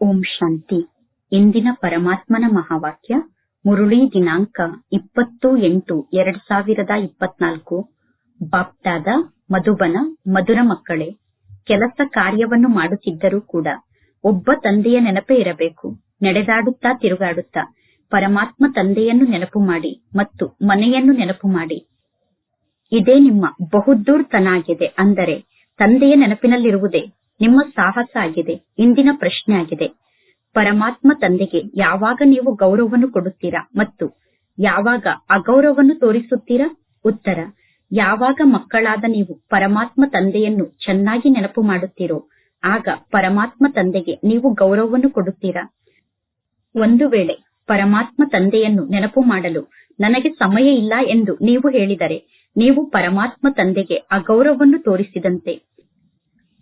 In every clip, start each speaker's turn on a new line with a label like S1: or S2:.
S1: ಓಂ ಶಾಂತಿ. ಇಂದಿನ ಪರಮಾತ್ಮನ ಮಹಾವಾಕ್ಯ, ಮುರುಳಿ ದಿನಾಂಕ ಇಪ್ಪತ್ತು ಎಂಟು ಎರಡ್ ಸಾವಿರದ ಇಪ್ಪತ್ನಾಲ್ಕು. ಬಾಪ್ತಾದ, ಮಧುಬನ, ಮಧುರ ಮಕ್ಕಳೇ, ಕೆಲಸ ಕಾರ್ಯವನ್ನು ಮಾಡುತ್ತಿದ್ದರೂ ಕೂಡ ಒಬ್ಬ ತಂದೆಯ ನೆನಪೇ ಇರಬೇಕು. ನಡೆದಾಡುತ್ತಾ ತಿರುಗಾಡುತ್ತಾ ಪರಮಾತ್ಮ ತಂದೆಯನ್ನು ನೆನಪು ಮಾಡಿ ಮತ್ತು ಮನೆಯನ್ನು ನೆನಪು ಮಾಡಿ. ಇದೇ ನಿಮ್ಮ ಬಹುದೂರ್ತನ ಆಗಿದೆ ಅಂದರೆ ತಂದೆಯ ನೆನಪಿನಲ್ಲಿರುವುದೇ ನಿಮ್ಮ ಸಾಹಸ ಆಗಿದೆ ಇಂದಿನ ಪ್ರಶ್ನೆ ಆಗಿದೆ ಪರಮಾತ್ಮ ತಂದೆಗೆ ಯಾವಾಗ ನೀವು ಗೌರವವನ್ನು ಕೊಡುತ್ತೀರಾ ಮತ್ತು ಯಾವಾಗ ಅಗೌರವವನ್ನು ತೋರಿಸುತ್ತೀರಾ? ಉತ್ತರ, ಯಾವಾಗ ಮಕ್ಕಳಾದ ನೀವು ಪರಮಾತ್ಮ ತಂದೆಯನ್ನು ಚೆನ್ನಾಗಿ ನೆನಪು ಮಾಡುತ್ತೀರೋ, ಆಗ ಪರಮಾತ್ಮ ತಂದೆಗೆ ನೀವು ಗೌರವವನ್ನು ಕೊಡುತ್ತೀರಾ? ಒಂದು ವೇಳೆ ಪರಮಾತ್ಮ ತಂದೆಯನ್ನು ನೆನಪು ಮಾಡಲು ನನಗೆ ಸಮಯ ಇಲ್ಲ ಎಂದು ನೀವು ಹೇಳಿದರೆ, ನೀವು ಪರಮಾತ್ಮ ತಂದೆಗೆ ಅಗೌರವವನ್ನು ತೋರಿಸಿದಂತೆ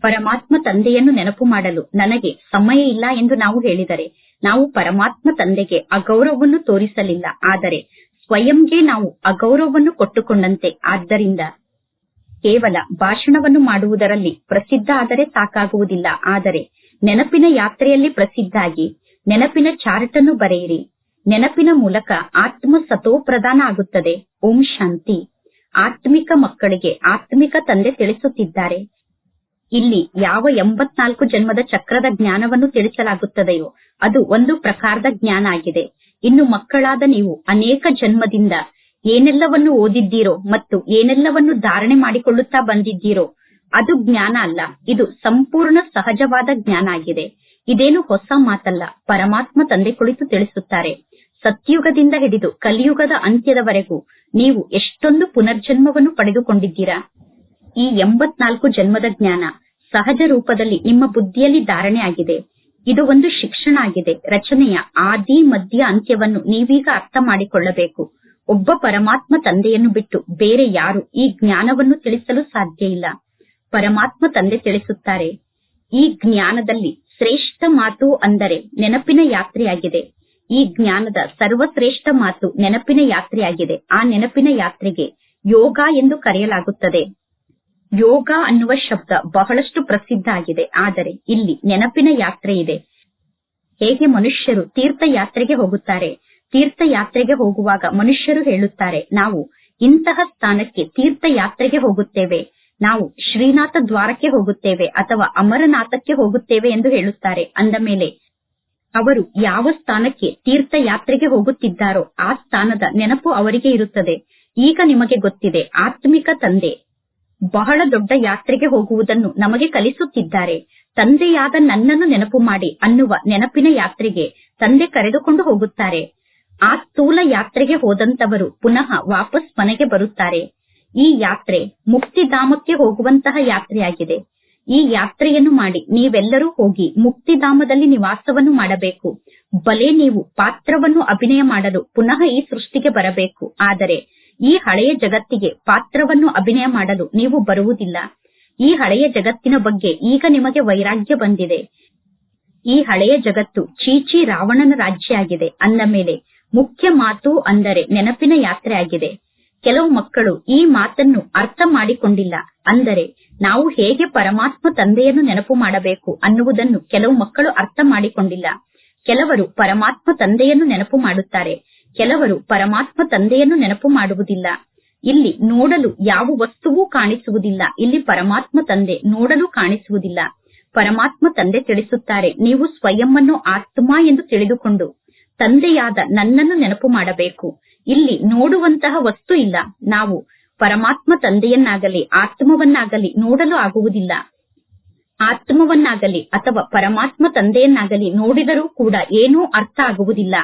S1: ಪರಮಾತ್ಮ ತಂದೆಯನ್ನು ನೆನಪು ಮಾಡಲು ನನಗೆ ಸಮಯ ಇಲ್ಲ ಎಂದು ನಾವು ಹೇಳಿದರೆ, ನಾವು ಪರಮಾತ್ಮ ತಂದೆಗೆ ಅಗೌರವವನ್ನು ತೋರಿಸಲಿಲ್ಲ. ಆದರೆ ಸ್ವಯಂಗೆ ನಾವು ಅಗೌರವವನ್ನು ಕೊಟ್ಟುಕೊಂಡಂತೆ, ಆದ್ದರಿಂದ ಕೇವಲ ಭಾಷಣವನ್ನು ಮಾಡುವುದರಲ್ಲಿ ಪ್ರಸಿದ್ಧ ಆದರೆ ಸಾಕಾಗುವುದಿಲ್ಲ. ಆದರೆ ನೆನಪಿನ ಯಾತ್ರೆಯಲ್ಲಿ ಪ್ರಸಿದ್ಧಾಗಿ, ನೆನಪಿನ ಚಾರ್ಟ್ ಅನ್ನು ಬರೆಯಿರಿ. ನೆನಪಿನ ಮೂಲಕ ಆತ್ಮ ಸತೋಪ್ರಧಾನ ಆಗುತ್ತದೆ. ಓಂ ಶಾಂತಿ. ಆತ್ಮಿಕ ಮಕ್ಕಳಿಗೆ ಆತ್ಮಿಕ ತಂದೆ ತಿಳಿಸುತ್ತಿದ್ದಾರೆ. ಇಲ್ಲಿ ಯಾವ ಎಂಬತ್ನಾಲ್ಕು ಜನ್ಮದ ಚಕ್ರದ ಜ್ಞಾನವನ್ನು ತಿಳಿಸಲಾಗುತ್ತದೆಯೋ ಅದು ಒಂದು ಪ್ರಕಾರದ ಜ್ಞಾನ ಆಗಿದೆ. ಇನ್ನು ಮಕ್ಕಳಾದ ನೀವು ಅನೇಕ ಜನ್ಮದಿಂದ ಏನೆಲ್ಲವನ್ನು ಓದಿದ್ದೀರೋ ಮತ್ತು ಏನೆಲ್ಲವನ್ನು ಧಾರಣೆ ಮಾಡಿಕೊಳ್ಳುತ್ತಾ ಬಂದಿದ್ದೀರೋ ಅದು ಜ್ಞಾನ ಅಲ್ಲ, ಇದು ಸಂಪೂರ್ಣ ಸಹಜವಾದ ಜ್ಞಾನ ಆಗಿದೆ. ಇದೇನು ಹೊಸ ಮಾತಲ್ಲ, ಪರಮಾತ್ಮ ತಂದೆ ಕುಳಿತು ತಿಳಿಸುತ್ತಾರೆ. ಸತ್ಯುಗದಿಂದ ಹಿಡಿದು ಕಲಿಯುಗದ ಅಂತ್ಯದವರೆಗೂ ನೀವು ಎಷ್ಟೊಂದು ಪುನರ್ಜನ್ಮವನ್ನು ಪಡೆದುಕೊಂಡಿದ್ದೀರಾ? ಈ ಎಂಬತ್ನಾಲ್ಕು ಜನ್ಮದ ಜ್ಞಾನ ಸಹಜ ರೂಪದಲ್ಲಿ ನಿಮ್ಮ ಬುದ್ಧಿಯಲ್ಲಿ ಧಾರಣೆ ಆಗಿದೆ. ಇದು ಒಂದು ಶಿಕ್ಷಣ ಆಗಿದೆ. ರಚನೆಯ ಆದಿ, ಮಧ್ಯ ಅಂತ್ಯವನ್ನು ನೀವೀಗ ಅರ್ಥ ಮಾಡಿಕೊಳ್ಳಬೇಕು. ಒಬ್ಬ ಪರಮಾತ್ಮ ತಂದೆಯನ್ನು ಬಿಟ್ಟು ಬೇರೆ ಯಾರು ಈ ಜ್ಞಾನವನ್ನು ತಿಳಿಸಲು ಸಾಧ್ಯ ಇಲ್ಲ. ಪರಮಾತ್ಮ ತಂದೆ ತಿಳಿಸುತ್ತಾರೆ, ಈ ಜ್ಞಾನದಲ್ಲಿ ಶ್ರೇಷ್ಠ ಮಾತು ಅಂದರೆ ನೆನಪಿನ ಯಾತ್ರೆಯಾಗಿದೆ. ಈ ಜ್ಞಾನದ ಸರ್ವಶ್ರೇಷ್ಠ ಮಾತು ನೆನಪಿನ ಯಾತ್ರೆಯಾಗಿದೆ. ಆ ನೆನಪಿನ ಯಾತ್ರೆಗೆ ಯೋಗ ಎಂದು ಕರೆಯಲಾಗುತ್ತದೆ. ಯೋಗ ಅನ್ನುವ ಶಬ್ದ ಬಹಳಷ್ಟು ಪ್ರಸಿದ್ಧ ಆಗಿದೆ ಆದರೆ ಇಲ್ಲಿ ನೆನಪಿನ ಯಾತ್ರೆ ಇದೆ. ಹೇಗೆ ಮನುಷ್ಯರು ತೀರ್ಥಯಾತ್ರೆಗೆ ಹೋಗುತ್ತಾರೆ? ತೀರ್ಥಯಾತ್ರೆಗೆ ಹೋಗುವಾಗ ಮನುಷ್ಯರು ಹೇಳುತ್ತಾರೆ, ನಾವು ಇಂತಹ ಸ್ಥಾನಕ್ಕೆ ತೀರ್ಥಯಾತ್ರೆಗೆ ಹೋಗುತ್ತೇವೆ. ನಾವು ಶ್ರೀನಾಥ ದ್ವಾರಕ್ಕೆ ಹೋಗುತ್ತೇವೆ ಅಥವಾ ಅಮರನಾಥಕ್ಕೆ ಹೋಗುತ್ತೇವೆ ಎಂದು ಹೇಳುತ್ತಾರೆ. ಅಂದ ಮೇಲೆ, ಅವರು ಯಾವ ಸ್ಥಾನಕ್ಕೆ ತೀರ್ಥಯಾತ್ರೆಗೆ ಹೋಗುತ್ತಿದ್ದಾರೋ ಆ ಸ್ಥಾನದ ನೆನಪು ಅವರಿಗೆ ಇರುತ್ತದೆ. ಈಗ ನಿಮಗೆ ಗೊತ್ತಿದೆ, ಆತ್ಮಿಕ ತಂದೆ ಬಹಳ ದೊಡ್ಡ ಯಾತ್ರೆಗೆ ಹೋಗುವುದನ್ನು ನಮಗೆ ಕಲಿಸುತ್ತಿದ್ದಾರೆ. ತಂದೆಯಾದ ನನ್ನನ್ನು ನೆನಪು ಮಾಡಿ ಅನ್ನುವ ನೆನಪಿನ ಯಾತ್ರೆಗೆ ತಂದೆ ಕರೆದುಕೊಂಡು ಹೋಗುತ್ತಾರೆ. ಆ ಸ್ಥೂಲ ಯಾತ್ರೆಗೆ ಹೋದಂತವರು ಪುನಃ ವಾಪಸ್ ಮನೆಗೆ ಬರುತ್ತಾರೆ. ಈ ಯಾತ್ರೆ ಮುಕ್ತಿಧಾಮಕ್ಕೆ ಹೋಗುವಂತಹ ಯಾತ್ರೆಯಾಗಿದೆ. ಈ ಯಾತ್ರೆಯನ್ನು ಮಾಡಿ ನೀವೆಲ್ಲರೂ ಹೋಗಿ ಮುಕ್ತಿಧಾಮದಲ್ಲಿ ನಿವಾಸವನ್ನು ಮಾಡಬೇಕು. ಬಲೆ ನೀವು ಪಾತ್ರವನ್ನು ಅಭಿನಯ ಮಾಡಲು ಪುನಃ ಈ ಸೃಷ್ಟಿಗೆ ಬರಬೇಕು. ಆದರೆ ಈ ಹಳೆಯ ಜಗತ್ತಿಗೆ ಪಾತ್ರವನ್ನು ಅಭಿನಯ ಮಾಡಲು ನೀವು ಬರುವುದಿಲ್ಲ. ಈ ಹಳೆಯ ಜಗತ್ತಿನ ಬಗ್ಗೆ ಈಗ ನಿಮಗೆ ವೈರಾಗ್ಯ ಬಂದಿದೆ. ಈ ಹಳೆಯ ಜಗತ್ತು ಚೀಚಿ ರಾವಣನ ರಾಜ್ಯ ಆಗಿದೆ ಅಂದ ಮೇಲೆ ಮುಖ್ಯ ಮಾತು ಅಂದರೆ ನೆನಪಿನ ಯಾತ್ರೆ ಆಗಿದೆ. ಕೆಲವು ಮಕ್ಕಳು ಈ ಮಾತನ್ನು ಅರ್ಥ ಮಾಡಿಕೊಂಡಿಲ್ಲ ಅಂದರೆ ನಾವು ಹೇಗೆ ಪರಮಾತ್ಮ ತಂದೆಯನ್ನು ನೆನಪು ಮಾಡಬೇಕು ಅನ್ನುವುದನ್ನು ಕೆಲವು ಮಕ್ಕಳು ಅರ್ಥ ಮಾಡಿಕೊಂಡಿಲ್ಲ. ಕೆಲವರು ಪರಮಾತ್ಮ ತಂದೆಯನ್ನು ನೆನಪು ಮಾಡುತ್ತಾರೆ. ಕೆಲವರು ಪರಮಾತ್ಮ ತಂದೆಯನ್ನು ನೆನಪು ಮಾಡುವುದಿಲ್ಲ. ಇಲ್ಲಿ ನೋಡಲು ಯಾವ ವಸ್ತುವೂ ಕಾಣಿಸುವುದಿಲ್ಲ. ಇಲ್ಲಿ ಪರಮಾತ್ಮ ತಂದೆ ನೋಡಲು ಕಾಣಿಸುವುದಿಲ್ಲ. ಪರಮಾತ್ಮ ತಂದೆ ತಿಳಿಸುತ್ತಾರೆ, ನೀವು ಸ್ವಯಂವನ್ನು ಆತ್ಮ ಎಂದು ತಿಳಿದುಕೊಂಡು ತಂದೆಯಾದ ನನ್ನನ್ನು ನೆನಪು ಮಾಡಬೇಕು. ಇಲ್ಲಿ ನೋಡುವಂತಹ ವಸ್ತು ಇಲ್ಲ. ನಾವು ಪರಮಾತ್ಮ ತಂದೆಯನ್ನಾಗಲಿ, ಆತ್ಮವನ್ನಾಗಲಿ ನೋಡಲು ಆಗುವುದಿಲ್ಲ. ಆತ್ಮವನ್ನಾಗಲಿ ಅಥವಾ ಪರಮಾತ್ಮ ತಂದೆಯನ್ನಾಗಲಿ ನೋಡಿದರೂ ಕೂಡ ಏನೂ ಅರ್ಥ ಆಗುವುದಿಲ್ಲ.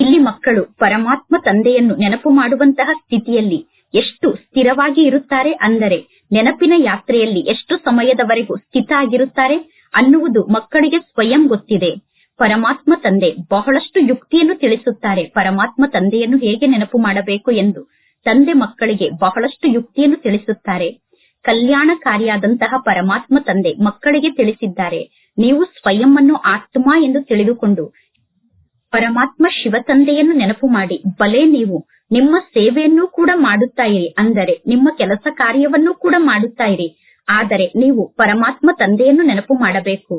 S1: ಇಲ್ಲಿ ಮಕ್ಕಳು ಪರಮಾತ್ಮ ತಂದೆಯನ್ನು ನೆನಪು ಮಾಡುವಂತಹ ಸ್ಥಿತಿಯಲ್ಲಿ ಎಷ್ಟು ಸ್ಥಿರವಾಗಿ ಇರುತ್ತಾರೆ ಅಂದರೆ ನೆನಪಿನ ಯಾತ್ರೆಯಲ್ಲಿ ಎಷ್ಟು ಸಮಯದವರೆಗೂ ಸ್ಥಿತ ಆಗಿರುತ್ತಾರೆ ಅನ್ನುವುದು ಮಕ್ಕಳಿಗೆ ಸ್ವಯಂ ಗೊತ್ತಿದೆ. ಪರಮಾತ್ಮ ತಂದೆ ಬಹಳಷ್ಟು ಯುಕ್ತಿಯನ್ನು ತಿಳಿಸುತ್ತಾರೆ. ಪರಮಾತ್ಮ ತಂದೆಯನ್ನು ಹೇಗೆ ನೆನಪು ಮಾಡಬೇಕು ಎಂದು ತಂದೆ ಮಕ್ಕಳಿಗೆ ಬಹಳಷ್ಟು ಯುಕ್ತಿಯನ್ನು ತಿಳಿಸುತ್ತಾರೆ. ಕಲ್ಯಾಣಕಾರಿಯಾದಂತಹ ಪರಮಾತ್ಮ ತಂದೆ ಮಕ್ಕಳಿಗೆ ತಿಳಿಸಿದ್ದಾರೆ. ನೀವು ಸ್ವಯಂವನ್ನು ಆತ್ಮ ಎಂದು ತಿಳಿದುಕೊಂಡು ಪರಮಾತ್ಮ ಶಿವ ತಂದೆಯನ್ನು ನೆನಪು ಮಾಡಿ, ಬಲೆ ನೀವು ನಿಮ್ಮ ಸೇವೆಯನ್ನು ಕೂಡ ಮಾಡುತ್ತಾ ಇರಿ ಅಂದರೆ ನಿಮ್ಮ ಕೆಲಸ ಕಾರ್ಯವನ್ನು ಕೂಡ ಮಾಡುತ್ತಾ ಇರಿ ಆದರೆ ನೀವು ಪರಮಾತ್ಮ ತಂದೆಯನ್ನು ನೆನಪು ಮಾಡಬೇಕು.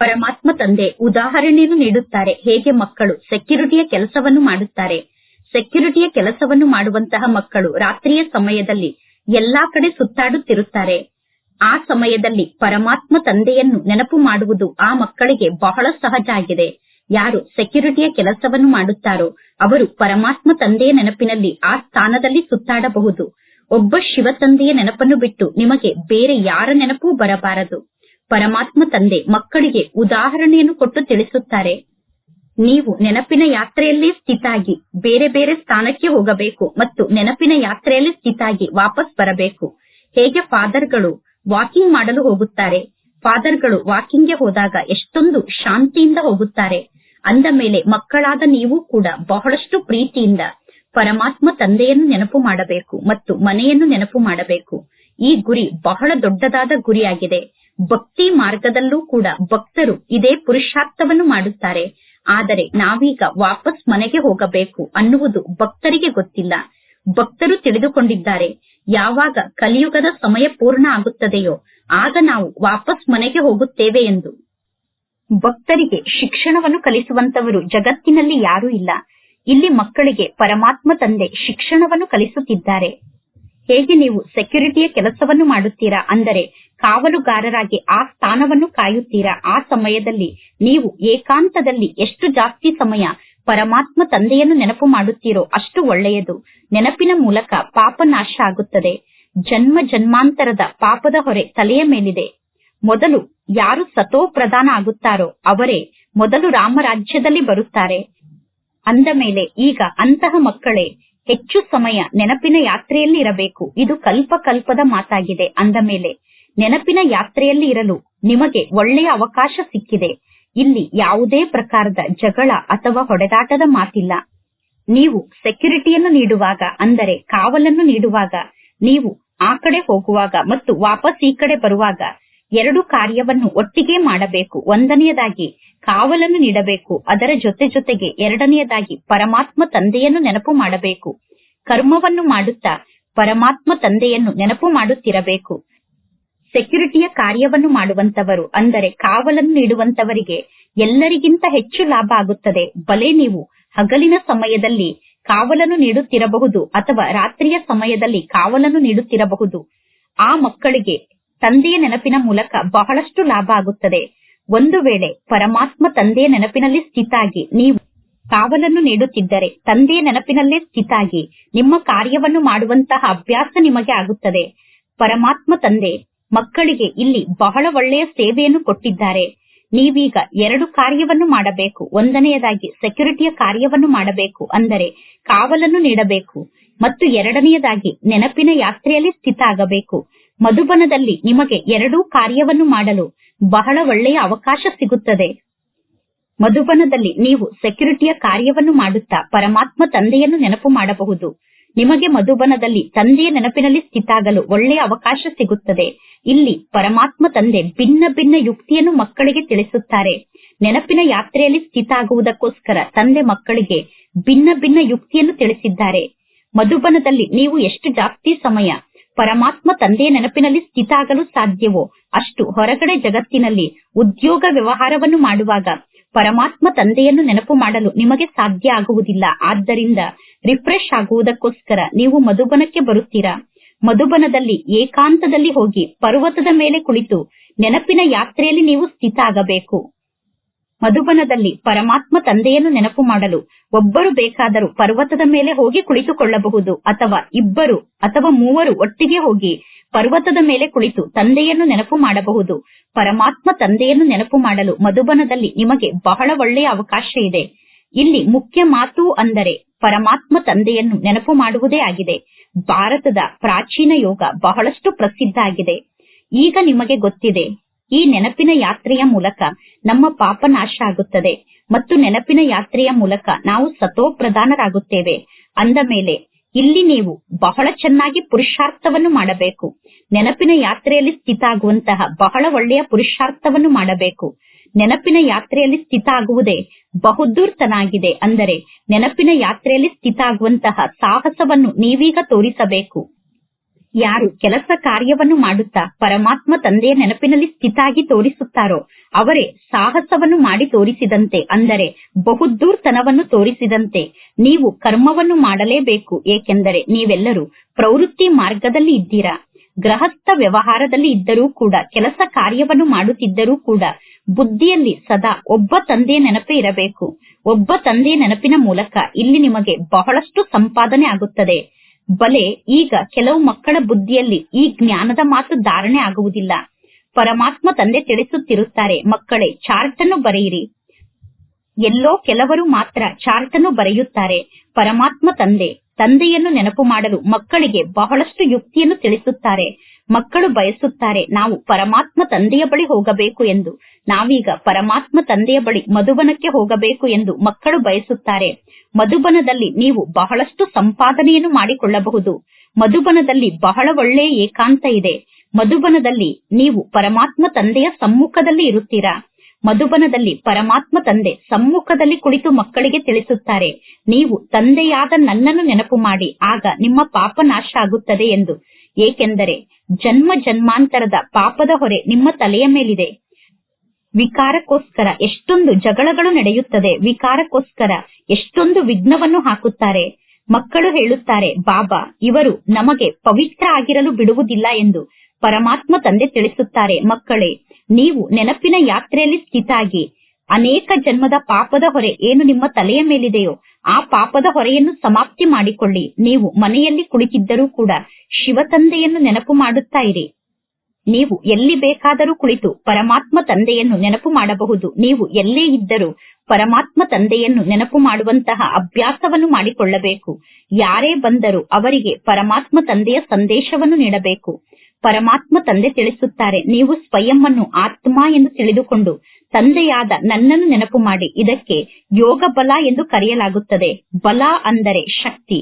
S1: ಪರಮಾತ್ಮ ತಂದೆ ಉದಾಹರಣೆಯನ್ನು ನೀಡುತ್ತಾರೆ, ಹೇಗೆ ಮಕ್ಕಳು ಸೆಕ್ಯೂರಿಟಿಯ ಕೆಲಸವನ್ನು ಮಾಡುತ್ತಾರೆ. ಸೆಕ್ಯೂರಿಟಿಯ ಕೆಲಸವನ್ನು ಮಾಡುವಂತಹ ಮಕ್ಕಳು ರಾತ್ರಿಯ ಸಮಯದಲ್ಲಿ ಎಲ್ಲಾ ಕಡೆ ಸುತ್ತಾಡುತ್ತಿರುತ್ತಾರೆ. ಆ ಸಮಯದಲ್ಲಿ ಪರಮಾತ್ಮ ತಂದೆಯನ್ನು ನೆನಪು ಮಾಡುವುದು ಆ ಮಕ್ಕಳಿಗೆ ಬಹಳ ಸಹಜ ಆಗಿದೆ. ಯಾರು ಸೆಕ್ಯುರಿಟಿಯ ಕೆಲಸವನ್ನು ಮಾಡುತ್ತಾರೋ ಅವರು ಪರಮಾತ್ಮ ತಂದೆಯ ನೆನಪಿನಲ್ಲಿ ಆ ಸ್ಥಾನದಲ್ಲಿ ಸುತ್ತಾಡಬಹುದು. ಒಬ್ಬ ಶಿವ ತಂದೆಯ ನೆನಪನ್ನು ಬಿಟ್ಟು ನಿಮಗೆ ಬೇರೆ ಯಾರ ನೆನಪೂ ಬರಬಾರದು. ಪರಮಾತ್ಮ ತಂದೆ ಮಕ್ಕಳಿಗೆ ಉದಾಹರಣೆಯನ್ನು ಕೊಟ್ಟು ತಿಳಿಸುತ್ತಾರೆ. ನೀವು ನೆನಪಿನ ಯಾತ್ರೆಯಲ್ಲಿ ಸ್ಥಿತಾಗಿ ಬೇರೆ ಬೇರೆ ಸ್ಥಾನಕ್ಕೆ ಹೋಗಬೇಕು ಮತ್ತು ನೆನಪಿನ ಯಾತ್ರೆಯಲ್ಲಿ ಸ್ಥಿತಾಗಿ ವಾಪಸ್ ಬರಬೇಕು. ಹೇಗೆ ಫಾದರ್ಗಳು ವಾಕಿಂಗ್ ಮಾಡಲು ಹೋಗುತ್ತಾರೆ? ಫಾದರ್ಗಳು ವಾಕಿಂಗ್ಗೆ ಹೋದಾಗ ಎಷ್ಟೊಂದು ಶಾಂತಿಯಿಂದ ಹೋಗುತ್ತಾರೆ. ಅಂದ ಮೇಲೆ ಮಕ್ಕಳಾದ ನೀವು ಕೂಡ ಬಹಳಷ್ಟು ಪ್ರೀತಿಯಿಂದ ಪರಮಾತ್ಮ ತಂದೆಯನ್ನು ನೆನಪು ಮಾಡಬೇಕು ಮತ್ತು ಮನೆಯನ್ನು ನೆನಪು ಮಾಡಬೇಕು. ಈ ಗುರಿ ಬಹಳ ದೊಡ್ಡದಾದ ಗುರಿಯಾಗಿದೆ. ಭಕ್ತಿ ಮಾರ್ಗದಲ್ಲೂ ಕೂಡ ಭಕ್ತರು ಇದೇ ಪುರುಷಾರ್ಥವನ್ನು ಮಾಡುತ್ತಾರೆ. ಆದರೆ ನಾವೀಗ ವಾಪಸ್ ಮನೆಗೆ ಹೋಗಬೇಕು ಅನ್ನುವುದು ಭಕ್ತರಿಗೆ ಗೊತ್ತಿಲ್ಲ. ಭಕ್ತರು ತಿಳಿದುಕೊಂಡಿದ್ದಾರೆ, ಯಾವಾಗ ಕಲಿಯುಗದ ಸಮಯ ಪೂರ್ಣ ಆಗುತ್ತದೆಯೋ, ಆಗ ನಾವು ವಾಪಸ್ ಮನೆಗೆ ಹೋಗುತ್ತೇವೆ ಎಂದು. ಭಕ್ತರಿಗೆ ಶಿಕ್ಷಣವನ್ನು ಕಲಿಸುವಂತವರು ಜಗತ್ತಿನಲ್ಲಿ ಯಾರೂ ಇಲ್ಲ. ಇಲ್ಲಿ ಮಕ್ಕಳಿಗೆ ಪರಮಾತ್ಮ ತಂದೆ ಶಿಕ್ಷಣವನ್ನು ಕಲಿಸುತ್ತಿದ್ದಾರೆ. ಹೇಗೆ ನೀವು ಸೆಕ್ಯೂರಿಟಿಯ ಕೆಲಸವನ್ನು ಮಾಡುತ್ತೀರಾ ಅಂದರೆ ಕಾವಲುಗಾರರಾಗಿ ಆ ಸ್ಥಾನವನ್ನು ಕಾಯುತ್ತೀರಾ? ಆ ಸಮಯದಲ್ಲಿ ನೀವು ಏಕಾಂತದಲ್ಲಿ ಎಷ್ಟು ಜಾಸ್ತಿ ಸಮಯ ಪರಮಾತ್ಮ ತಂದೆಯನ್ನು ನೆನಪು ಮಾಡುತ್ತೀರೋ ಅಷ್ಟು ಒಳ್ಳೆಯದು. ನೆನಪಿನ ಮೂಲಕ ಪಾಪ ನಾಶ ಆಗುತ್ತದೆ. ಜನ್ಮ ಜನ್ಮಾಂತರದ ಪಾಪದ ಹೊರೆ ತಲೆಯ ಮೇಲಿದೆ. ಮೊದಲು ಯಾರು ಸತೋ ಪ್ರಧಾನ ಆಗುತ್ತಾರೋ ಅವರೇ ಮೊದಲು ರಾಮರಾಜ್ಯದಲ್ಲಿ ಬರುತ್ತಾರೆ. ಅಂದ ಮೇಲೆ ಈಗ ಅಂತಹ ಮಕ್ಕಳೇ ಹೆಚ್ಚು ಸಮಯ ನೆನಪಿನ ಯಾತ್ರೆಯಲ್ಲಿ ಇರಬೇಕು. ಇದು ಕಲ್ಪ ಕಲ್ಪದ ಮಾತಾಗಿದೆ. ಅಂದ ಮೇಲೆ ನೆನಪಿನ ಯಾತ್ರೆಯಲ್ಲಿ ಇರಲು ನಿಮಗೆ ಒಳ್ಳೆಯ ಅವಕಾಶ ಸಿಕ್ಕಿದೆ. ಇಲ್ಲಿ ಯಾವುದೇ ಪ್ರಕಾರದ ಜಗಳ ಅಥವಾ ಹೊಡೆದಾಟದ ಮಾತಿಲ್ಲ. ನೀವು ಸೆಕ್ಯೂರಿಟಿಯನ್ನು ನೀಡುವಾಗ ಅಂದರೆ ಕಾವಲನ್ನು ನೀಡುವಾಗ, ನೀವು ಆ ಕಡೆ ಹೋಗುವಾಗ ಮತ್ತು ವಾಪಸ್ ಈ ಕಡೆ ಬರುವಾಗ ಎರಡು ಕಾರ್ಯವನ್ನು ಒಟ್ಟಿಗೆ ಮಾಡಬೇಕು. ಒಂದನೆಯದಾಗಿ ಕಾವಲನ್ನು ನೀಡಬೇಕು. ಅದರ ಜೊತೆ ಜೊತೆಗೆ ಎರಡನೆಯದಾಗಿ ಪರಮಾತ್ಮ ತಂದೆಯನ್ನು ನೆನಪು ಮಾಡಬೇಕು. ಕರ್ಮವನ್ನು ಮಾಡುತ್ತಾ ಪರಮಾತ್ಮ ತಂದೆಯನ್ನು ನೆನಪು ಮಾಡುತ್ತಿರಬೇಕು. ಸೆಕ್ಯೂರಿಟಿಯ ಕಾರ್ಯವನ್ನು ಮಾಡುವಂತವರು ಅಂದರೆ ಕಾವಲನ್ನು ನೀಡುವಂತವರಿಗೆ ಎಲ್ಲರಿಗಿಂತ ಹೆಚ್ಚು ಲಾಭ ಆಗುತ್ತದೆ. ಬಲೆ ನೀವು ಹಗಲಿನ ಸಮಯದಲ್ಲಿ ಕಾವಲನ್ನು ನೀಡುತ್ತಿರಬಹುದು ಅಥವಾ ರಾತ್ರಿಯ ಸಮಯದಲ್ಲಿ ಕಾವಲನ್ನು ನೀಡುತ್ತಿರಬಹುದು. ಆ ಮಕ್ಕಳಿಗೆ ತಂದೆಯ ನೆನಪಿನ ಮೂಲಕ ಬಹಳಷ್ಟು ಲಾಭ ಆಗುತ್ತದೆ. ಒಂದು ವೇಳೆ ಪರಮಾತ್ಮ ತಂದೆಯ ನೆನಪಿನಲ್ಲಿ ಸ್ಥಿತಾಗಿ ನೀವು ಕಾವಲನ್ನು ನೀಡುತ್ತಿದ್ದರೆ, ತಂದೆಯ ನೆನಪಿನಲ್ಲೇ ಸ್ಥಿತಾಗಿ ನಿಮ್ಮ ಕಾರ್ಯವನ್ನು ಮಾಡುವಂತಹ ಅಭ್ಯಾಸ ನಿಮಗೆ ಆಗುತ್ತದೆ. ಪರಮಾತ್ಮ ತಂದೆ, ಮಕ್ಕಳಿಗೆ ಇಲ್ಲಿ ಬಹಳ ಒಳ್ಳೆಯ ಸೇವೆಯನ್ನು ಕೊಟ್ಟಿದ್ದಾರೆ. ನೀವೀಗ ಎರಡು ಕಾರ್ಯವನ್ನು ಮಾಡಬೇಕು. ಒಂದನೆಯದಾಗಿ ಸೆಕ್ಯೂರಿಟಿಯ ಕಾರ್ಯವನ್ನು ಮಾಡಬೇಕು. ಅಂದರೆ ಕಾವಲನ್ನು ನೀಡಬೇಕು. ಮತ್ತು ಎರಡನೆಯದಾಗಿ ನೆನಪಿನ ಯಾತ್ರೆಯಲ್ಲಿ ಸ್ಥಿತ ಆಗಬೇಕು. ಮಧುಬನದಲ್ಲಿ ನಿಮಗೆ ಎರಡೂ ಕಾರ್ಯವನ್ನು ಮಾಡಲು ಬಹಳ ಒಳ್ಳೆಯ ಅವಕಾಶ ಸಿಗುತ್ತದೆ. ಮಧುಬನದಲ್ಲಿ ನೀವು ಸೆಕ್ಯೂರಿಟಿಯ ಕಾರ್ಯವನ್ನು ಮಾಡುತ್ತಾ ಪರಮಾತ್ಮ ತಂದೆಯನ್ನು ನೆನಪು ಮಾಡಬಹುದು. ನಿಮಗೆ ಮಧುಬನದಲ್ಲಿ ತಂದೆಯ ನೆನಪಿನಲ್ಲಿ ಸ್ಥಿತಾಗಲು ಒಳ್ಳೆಯ ಅವಕಾಶ ಸಿಗುತ್ತದೆ. ಇಲ್ಲಿ ಪರಮಾತ್ಮ ತಂದೆ ಭಿನ್ನ ಭಿನ್ನ ಯುಕ್ತಿಯನ್ನು ಮಕ್ಕಳಿಗೆ ತಿಳಿಸುತ್ತಾರೆ. ನೆನಪಿನ ಯಾತ್ರೆಯಲ್ಲಿ ಸ್ಥಿತಾಗುವುದಕ್ಕೋಸ್ಕರ ತಂದೆ ಮಕ್ಕಳಿಗೆ ಭಿನ್ನ ಭಿನ್ನ ಯುಕ್ತಿಯನ್ನು ತಿಳಿಸಿದ್ದಾರೆ. ಮಧುಬನದಲ್ಲಿ ನೀವು ಎಷ್ಟು ಜಾಸ್ತಿ ಸಮಯ ಪರಮಾತ್ಮ ತಂದೆಯ ನೆನಪಿನಲ್ಲಿ ಸ್ಥಿತ ಆಗಲು ಸಾಧ್ಯವೋ? ಅಷ್ಟು ಹೊರಗಡೆ ಜಗತ್ತಿನಲ್ಲಿ ಉದ್ಯೋಗ ವ್ಯವಹಾರವನ್ನು ಮಾಡುವಾಗ ಪರಮಾತ್ಮ ತಂದೆಯನ್ನು ನೆನಪು ಮಾಡಲು ನಿಮಗೆ ಸಾಧ್ಯ ಆಗುವುದಿಲ್ಲ. ಆದ್ದರಿಂದ ರಿಫ್ರೆಶ್ ಆಗುವುದಕ್ಕೋಸ್ಕರ ನೀವು ಮಧುಬನಕ್ಕೆ ಬರುತ್ತೀರಾ? ಮಧುಬನದಲ್ಲಿ ಏಕಾಂತದಲ್ಲಿ ಹೋಗಿ ಪರ್ವತದ ಮೇಲೆ ಕುಳಿತು ನೆನಪಿನ ಯಾತ್ರೆಯಲ್ಲಿ ನೀವು ಸ್ಥಿತ ಆಗಬೇಕು ಮಧುಬನದಲ್ಲಿ ಪರಮಾತ್ಮ ತಂದೆಯನ್ನು ನೆನಪು ಮಾಡಲು ಒಬ್ಬರು ಬೇಕಾದರೂ ಪರ್ವತದ ಮೇಲೆ ಹೋಗಿ ಕುಳಿತುಕೊಳ್ಳಬಹುದು ಅಥವಾ ಇಬ್ಬರು ಅಥವಾ ಮೂವರು ಒಟ್ಟಿಗೆ ಹೋಗಿ ಪರ್ವತದ ಮೇಲೆ ಕುಳಿತು ತಂದೆಯನ್ನು ನೆನಪು ಮಾಡಬಹುದು. ಪರಮಾತ್ಮ ತಂದೆಯನ್ನು ನೆನಪು ಮಾಡಲು ಮಧುಬನದಲ್ಲಿ ನಿಮಗೆ ಬಹಳ ಒಳ್ಳೆಯ ಅವಕಾಶ ಇದೆ. ಇಲ್ಲಿ ಮುಖ್ಯ ಮಾತು ಅಂದರೆ ಪರಮಾತ್ಮ ತಂದೆಯನ್ನು ನೆನಪು ಮಾಡುವುದೇ ಆಗಿದೆ. ಭಾರತದ ಪ್ರಾಚೀನ ಯೋಗ ಬಹಳಷ್ಟು ಪ್ರಸಿದ್ಧ ಆಗಿದೆ. ಈಗ ನಿಮಗೆ ಗೊತ್ತಿದೆ. ಈ ನೆನಪಿನ ಯಾತ್ರೆಯ ಮೂಲಕ ನಮ್ಮ ಪಾಪ ನಾಶ ಆಗುತ್ತದೆ ಮತ್ತು ನೆನಪಿನ ಯಾತ್ರೆಯ ಮೂಲಕ ನಾವು ಸತೋಪ್ರಧಾನರಾಗುತ್ತೇವೆ. ಅಂದ ಮೇಲೆ, ಇಲ್ಲಿ ನೀವು ಬಹಳ ಚೆನ್ನಾಗಿ ಪುರುಷಾರ್ಥವನ್ನು ಮಾಡಬೇಕು. ನೆನಪಿನ ಯಾತ್ರೆಯಲ್ಲಿ ಸ್ಥಿತ ಆಗುವಂತಹ ಬಹಳ ಒಳ್ಳೆಯ ಪುರುಷಾರ್ಥವನ್ನು ಮಾಡಬೇಕು. ನೆನಪಿನ ಯಾತ್ರೆಯಲ್ಲಿ ಸ್ಥಿತ ಆಗುವುದೇ ಬಹುದೂರ್ತನಾಗಿದೆ ಅಂದರೆ ನೆನಪಿನ ಯಾತ್ರೆಯಲ್ಲಿ ಸ್ಥಿತ ಆಗುವಂತಹ ಸಾಹಸವನ್ನು ನೀವೀಗ ತೋರಿಸಬೇಕು. ಯಾರು ಕೆಲಸ ಕಾರ್ಯವನ್ನು ಮಾಡುತ್ತಾ ಪರಮಾತ್ಮ ತಂದೆಯ ನೆನಪಿನಲ್ಲಿ ಸ್ಥಿತಾಗಿ ತೋರಿಸುತ್ತಾರೋ, ಅವರೇ ಸಾಹಸವನ್ನು ಮಾಡಿ ತೋರಿಸಿದಂತೆ, ಅಂದರೆ ಬಹುದೂರ್ತನವನ್ನು ತೋರಿಸಿದಂತೆ ನೀವು ಕರ್ಮವನ್ನು ಮಾಡಲೇಬೇಕು, ಏಕೆಂದರೆ ನೀವೆಲ್ಲರೂ ಪ್ರವೃತ್ತಿ ಮಾರ್ಗದಲ್ಲಿ ಇದ್ದೀರಾ? ಗೃಹಸ್ಥ ವ್ಯವಹಾರದಲ್ಲಿ ಇದ್ದರೂ ಕೂಡ, ಕೆಲಸ ಕಾರ್ಯವನ್ನು ಮಾಡುತ್ತಿದ್ದರೂ ಕೂಡ ಬುದ್ಧಿಯಲ್ಲಿ ಸದಾ ಒಬ್ಬ ತಂದೆಯ ನೆನಪೇ ಇರಬೇಕು. ಒಬ್ಬ ತಂದೆಯ ನೆನಪಿನ ಮೂಲಕ ಇಲ್ಲಿ ನಿಮಗೆ ಬಹಳಷ್ಟು ಸಂಪಾದನೆ ಆಗುತ್ತದೆ. ಬಲೆ ಈಗ ಕೆಲವು ಮಕ್ಕಳ ಬುದ್ಧಿಯಲ್ಲಿ ಈ ಜ್ಞಾನದ ಮಾತು ಧಾರಣೆ ಆಗುವುದಿಲ್ಲ. ಪರಮಾತ್ಮ ತಂದೆ ತಿಳಿಸುತ್ತಿರುತ್ತಾರೆ, ಮಕ್ಕಳೇ ಚಾರ್ಟ್ ಅನ್ನು ಬರೆಯಿರಿ. ಎಲ್ಲೋ ಕೆಲವರು ಮಾತ್ರ ಚಾರ್ಟ್ ಅನ್ನು ಬರೆಯುತ್ತಾರೆ. ಪರಮಾತ್ಮ ತಂದೆ, ತಂದೆಯನ್ನು ನೆನಪು ಮಾಡಲು ಮಕ್ಕಳಿಗೆ ಬಹಳಷ್ಟು ಯುಕ್ತಿಯನ್ನು ತಿಳಿಸುತ್ತಾರೆ. ಮಕ್ಕಳು ಬಯಸುತ್ತಾರೆ, ನಾವು ಪರಮಾತ್ಮ ತಂದೆಯ ಬಳಿ ಹೋಗಬೇಕು ಎಂದು. ನಾವೀಗ ಪರಮಾತ್ಮ ತಂದೆಯ ಬಳಿ ಮಧುಬನಕ್ಕೆ ಹೋಗಬೇಕು ಎಂದು ಮಕ್ಕಳು ಬಯಸುತ್ತಾರೆ. ಮಧುಬನದಲ್ಲಿ ನೀವು ಬಹಳಷ್ಟು ಸಂಪಾದನೆಯನ್ನು ಮಾಡಿಕೊಳ್ಳಬಹುದು. ಮಧುಬನದಲ್ಲಿ ಬಹಳ ಒಳ್ಳೆಯ ಏಕಾಂತ ಇದೆ. ಮಧುಬನದಲ್ಲಿ ನೀವು ಪರಮಾತ್ಮ ತಂದೆಯ ಸಮ್ಮುಖದಲ್ಲಿ ಇರುತ್ತೀರಾ? ಮಧುಬನದಲ್ಲಿ ಪರಮಾತ್ಮ ತಂದೆ ಸಮ್ಮುಖದಲ್ಲಿ ಕುಳಿತು ಮಕ್ಕಳಿಗೆ ತಿಳಿಸುತ್ತಾರೆ. ನೀವು ತಂದೆಯಾದ ನನ್ನನ್ನು ನೆನಪು ಮಾಡಿ, ಆಗ ನಿಮ್ಮ ಪಾಪ ನಾಶ ಆಗುತ್ತದೆ ಎಂದು. ಏಕೆಂದರೆ ಜನ್ಮ ಜನ್ಮಾಂತರದ ಪಾಪದ ಹೊರೆ ನಿಮ್ಮ ತಲೆಯ ಮೇಲಿದೆ. ವಿಕಾರಕ್ಕೋಸ್ಕರ ಎಷ್ಟೊಂದು ಜಗಳಗಳು ನಡೆಯುತ್ತದೆ. ವಿಕಾರಕ್ಕೋಸ್ಕರ ಎಷ್ಟೊಂದು ವಿಘ್ನವನ್ನು ಹಾಕುತ್ತಾರೆ. ಮಕ್ಕಳು ಹೇಳುತ್ತಾರೆ, ಬಾಬಾ, ಇವರು ನಮಗೆ ಪವಿತ್ರ ಆಗಿರಲು ಬಿಡುವುದಿಲ್ಲ ಎಂದು ಪರಮಾತ್ಮ ತಂದೆ ತಿಳಿಸುತ್ತಾರೆ. ಮಕ್ಕಳೇ, ನೀವು ನೆನಪಿನ ಯಾತ್ರೆಯಲ್ಲಿ ಸ್ಥಿತಾಗಿ ಅನೇಕ ಜನ್ಮದ ಪಾಪದ ಹೊರೆ ಏನು ನಿಮ್ಮ ತಲೆಯ ಮೇಲಿದೆಯೋ ಆ ಪಾಪದ ಹೊರೆಯನ್ನು ಸಮಾಪ್ತಿ ಮಾಡಿಕೊಳ್ಳಿ. ನೀವು ಮನೆಯಲ್ಲಿ ಕುಳಿತಿದ್ದರೂ ಕೂಡ ಶಿವ ತಂದೆಯನ್ನು ನೆನಪು ಮಾಡುತ್ತಾ ಇರಿ. ನೀವು ಎಲ್ಲಿ ಬೇಕಾದರೂ ಕುಳಿತು ಪರಮಾತ್ಮ ತಂದೆಯನ್ನು ನೆನಪು ಮಾಡಬಹುದು. ನೀವು ಎಲ್ಲೇ ಇದ್ದರೂ ಪರಮಾತ್ಮ ತಂದೆಯನ್ನು ನೆನಪು ಮಾಡುವಂತಹ ಅಭ್ಯಾಸವನ್ನು ಮಾಡಿಕೊಳ್ಳಬೇಕು. ಯಾರೇ ಬಂದರೂ ಅವರಿಗೆ ಪರಮಾತ್ಮ ತಂದೆಯ ಸಂದೇಶವನ್ನು ನೀಡಬೇಕು. ಪರಮಾತ್ಮ ತಂದೆ ತಿಳಿಸುತ್ತಾರೆ, ನೀವು ಸ್ವಯಂ ಅನ್ನು ಆತ್ಮ ಎಂದು ತಿಳಿದುಕೊಂಡು ತಂದೆಯಾದ ನನ್ನನ್ನು ನೆನಪು ಮಾಡಿ. ಇದಕ್ಕೆ ಯೋಗ ಬಲ ಎಂದು ಕರೆಯಲಾಗುತ್ತದೆ. ಬಲ ಅಂದರೆ ಶಕ್ತಿ.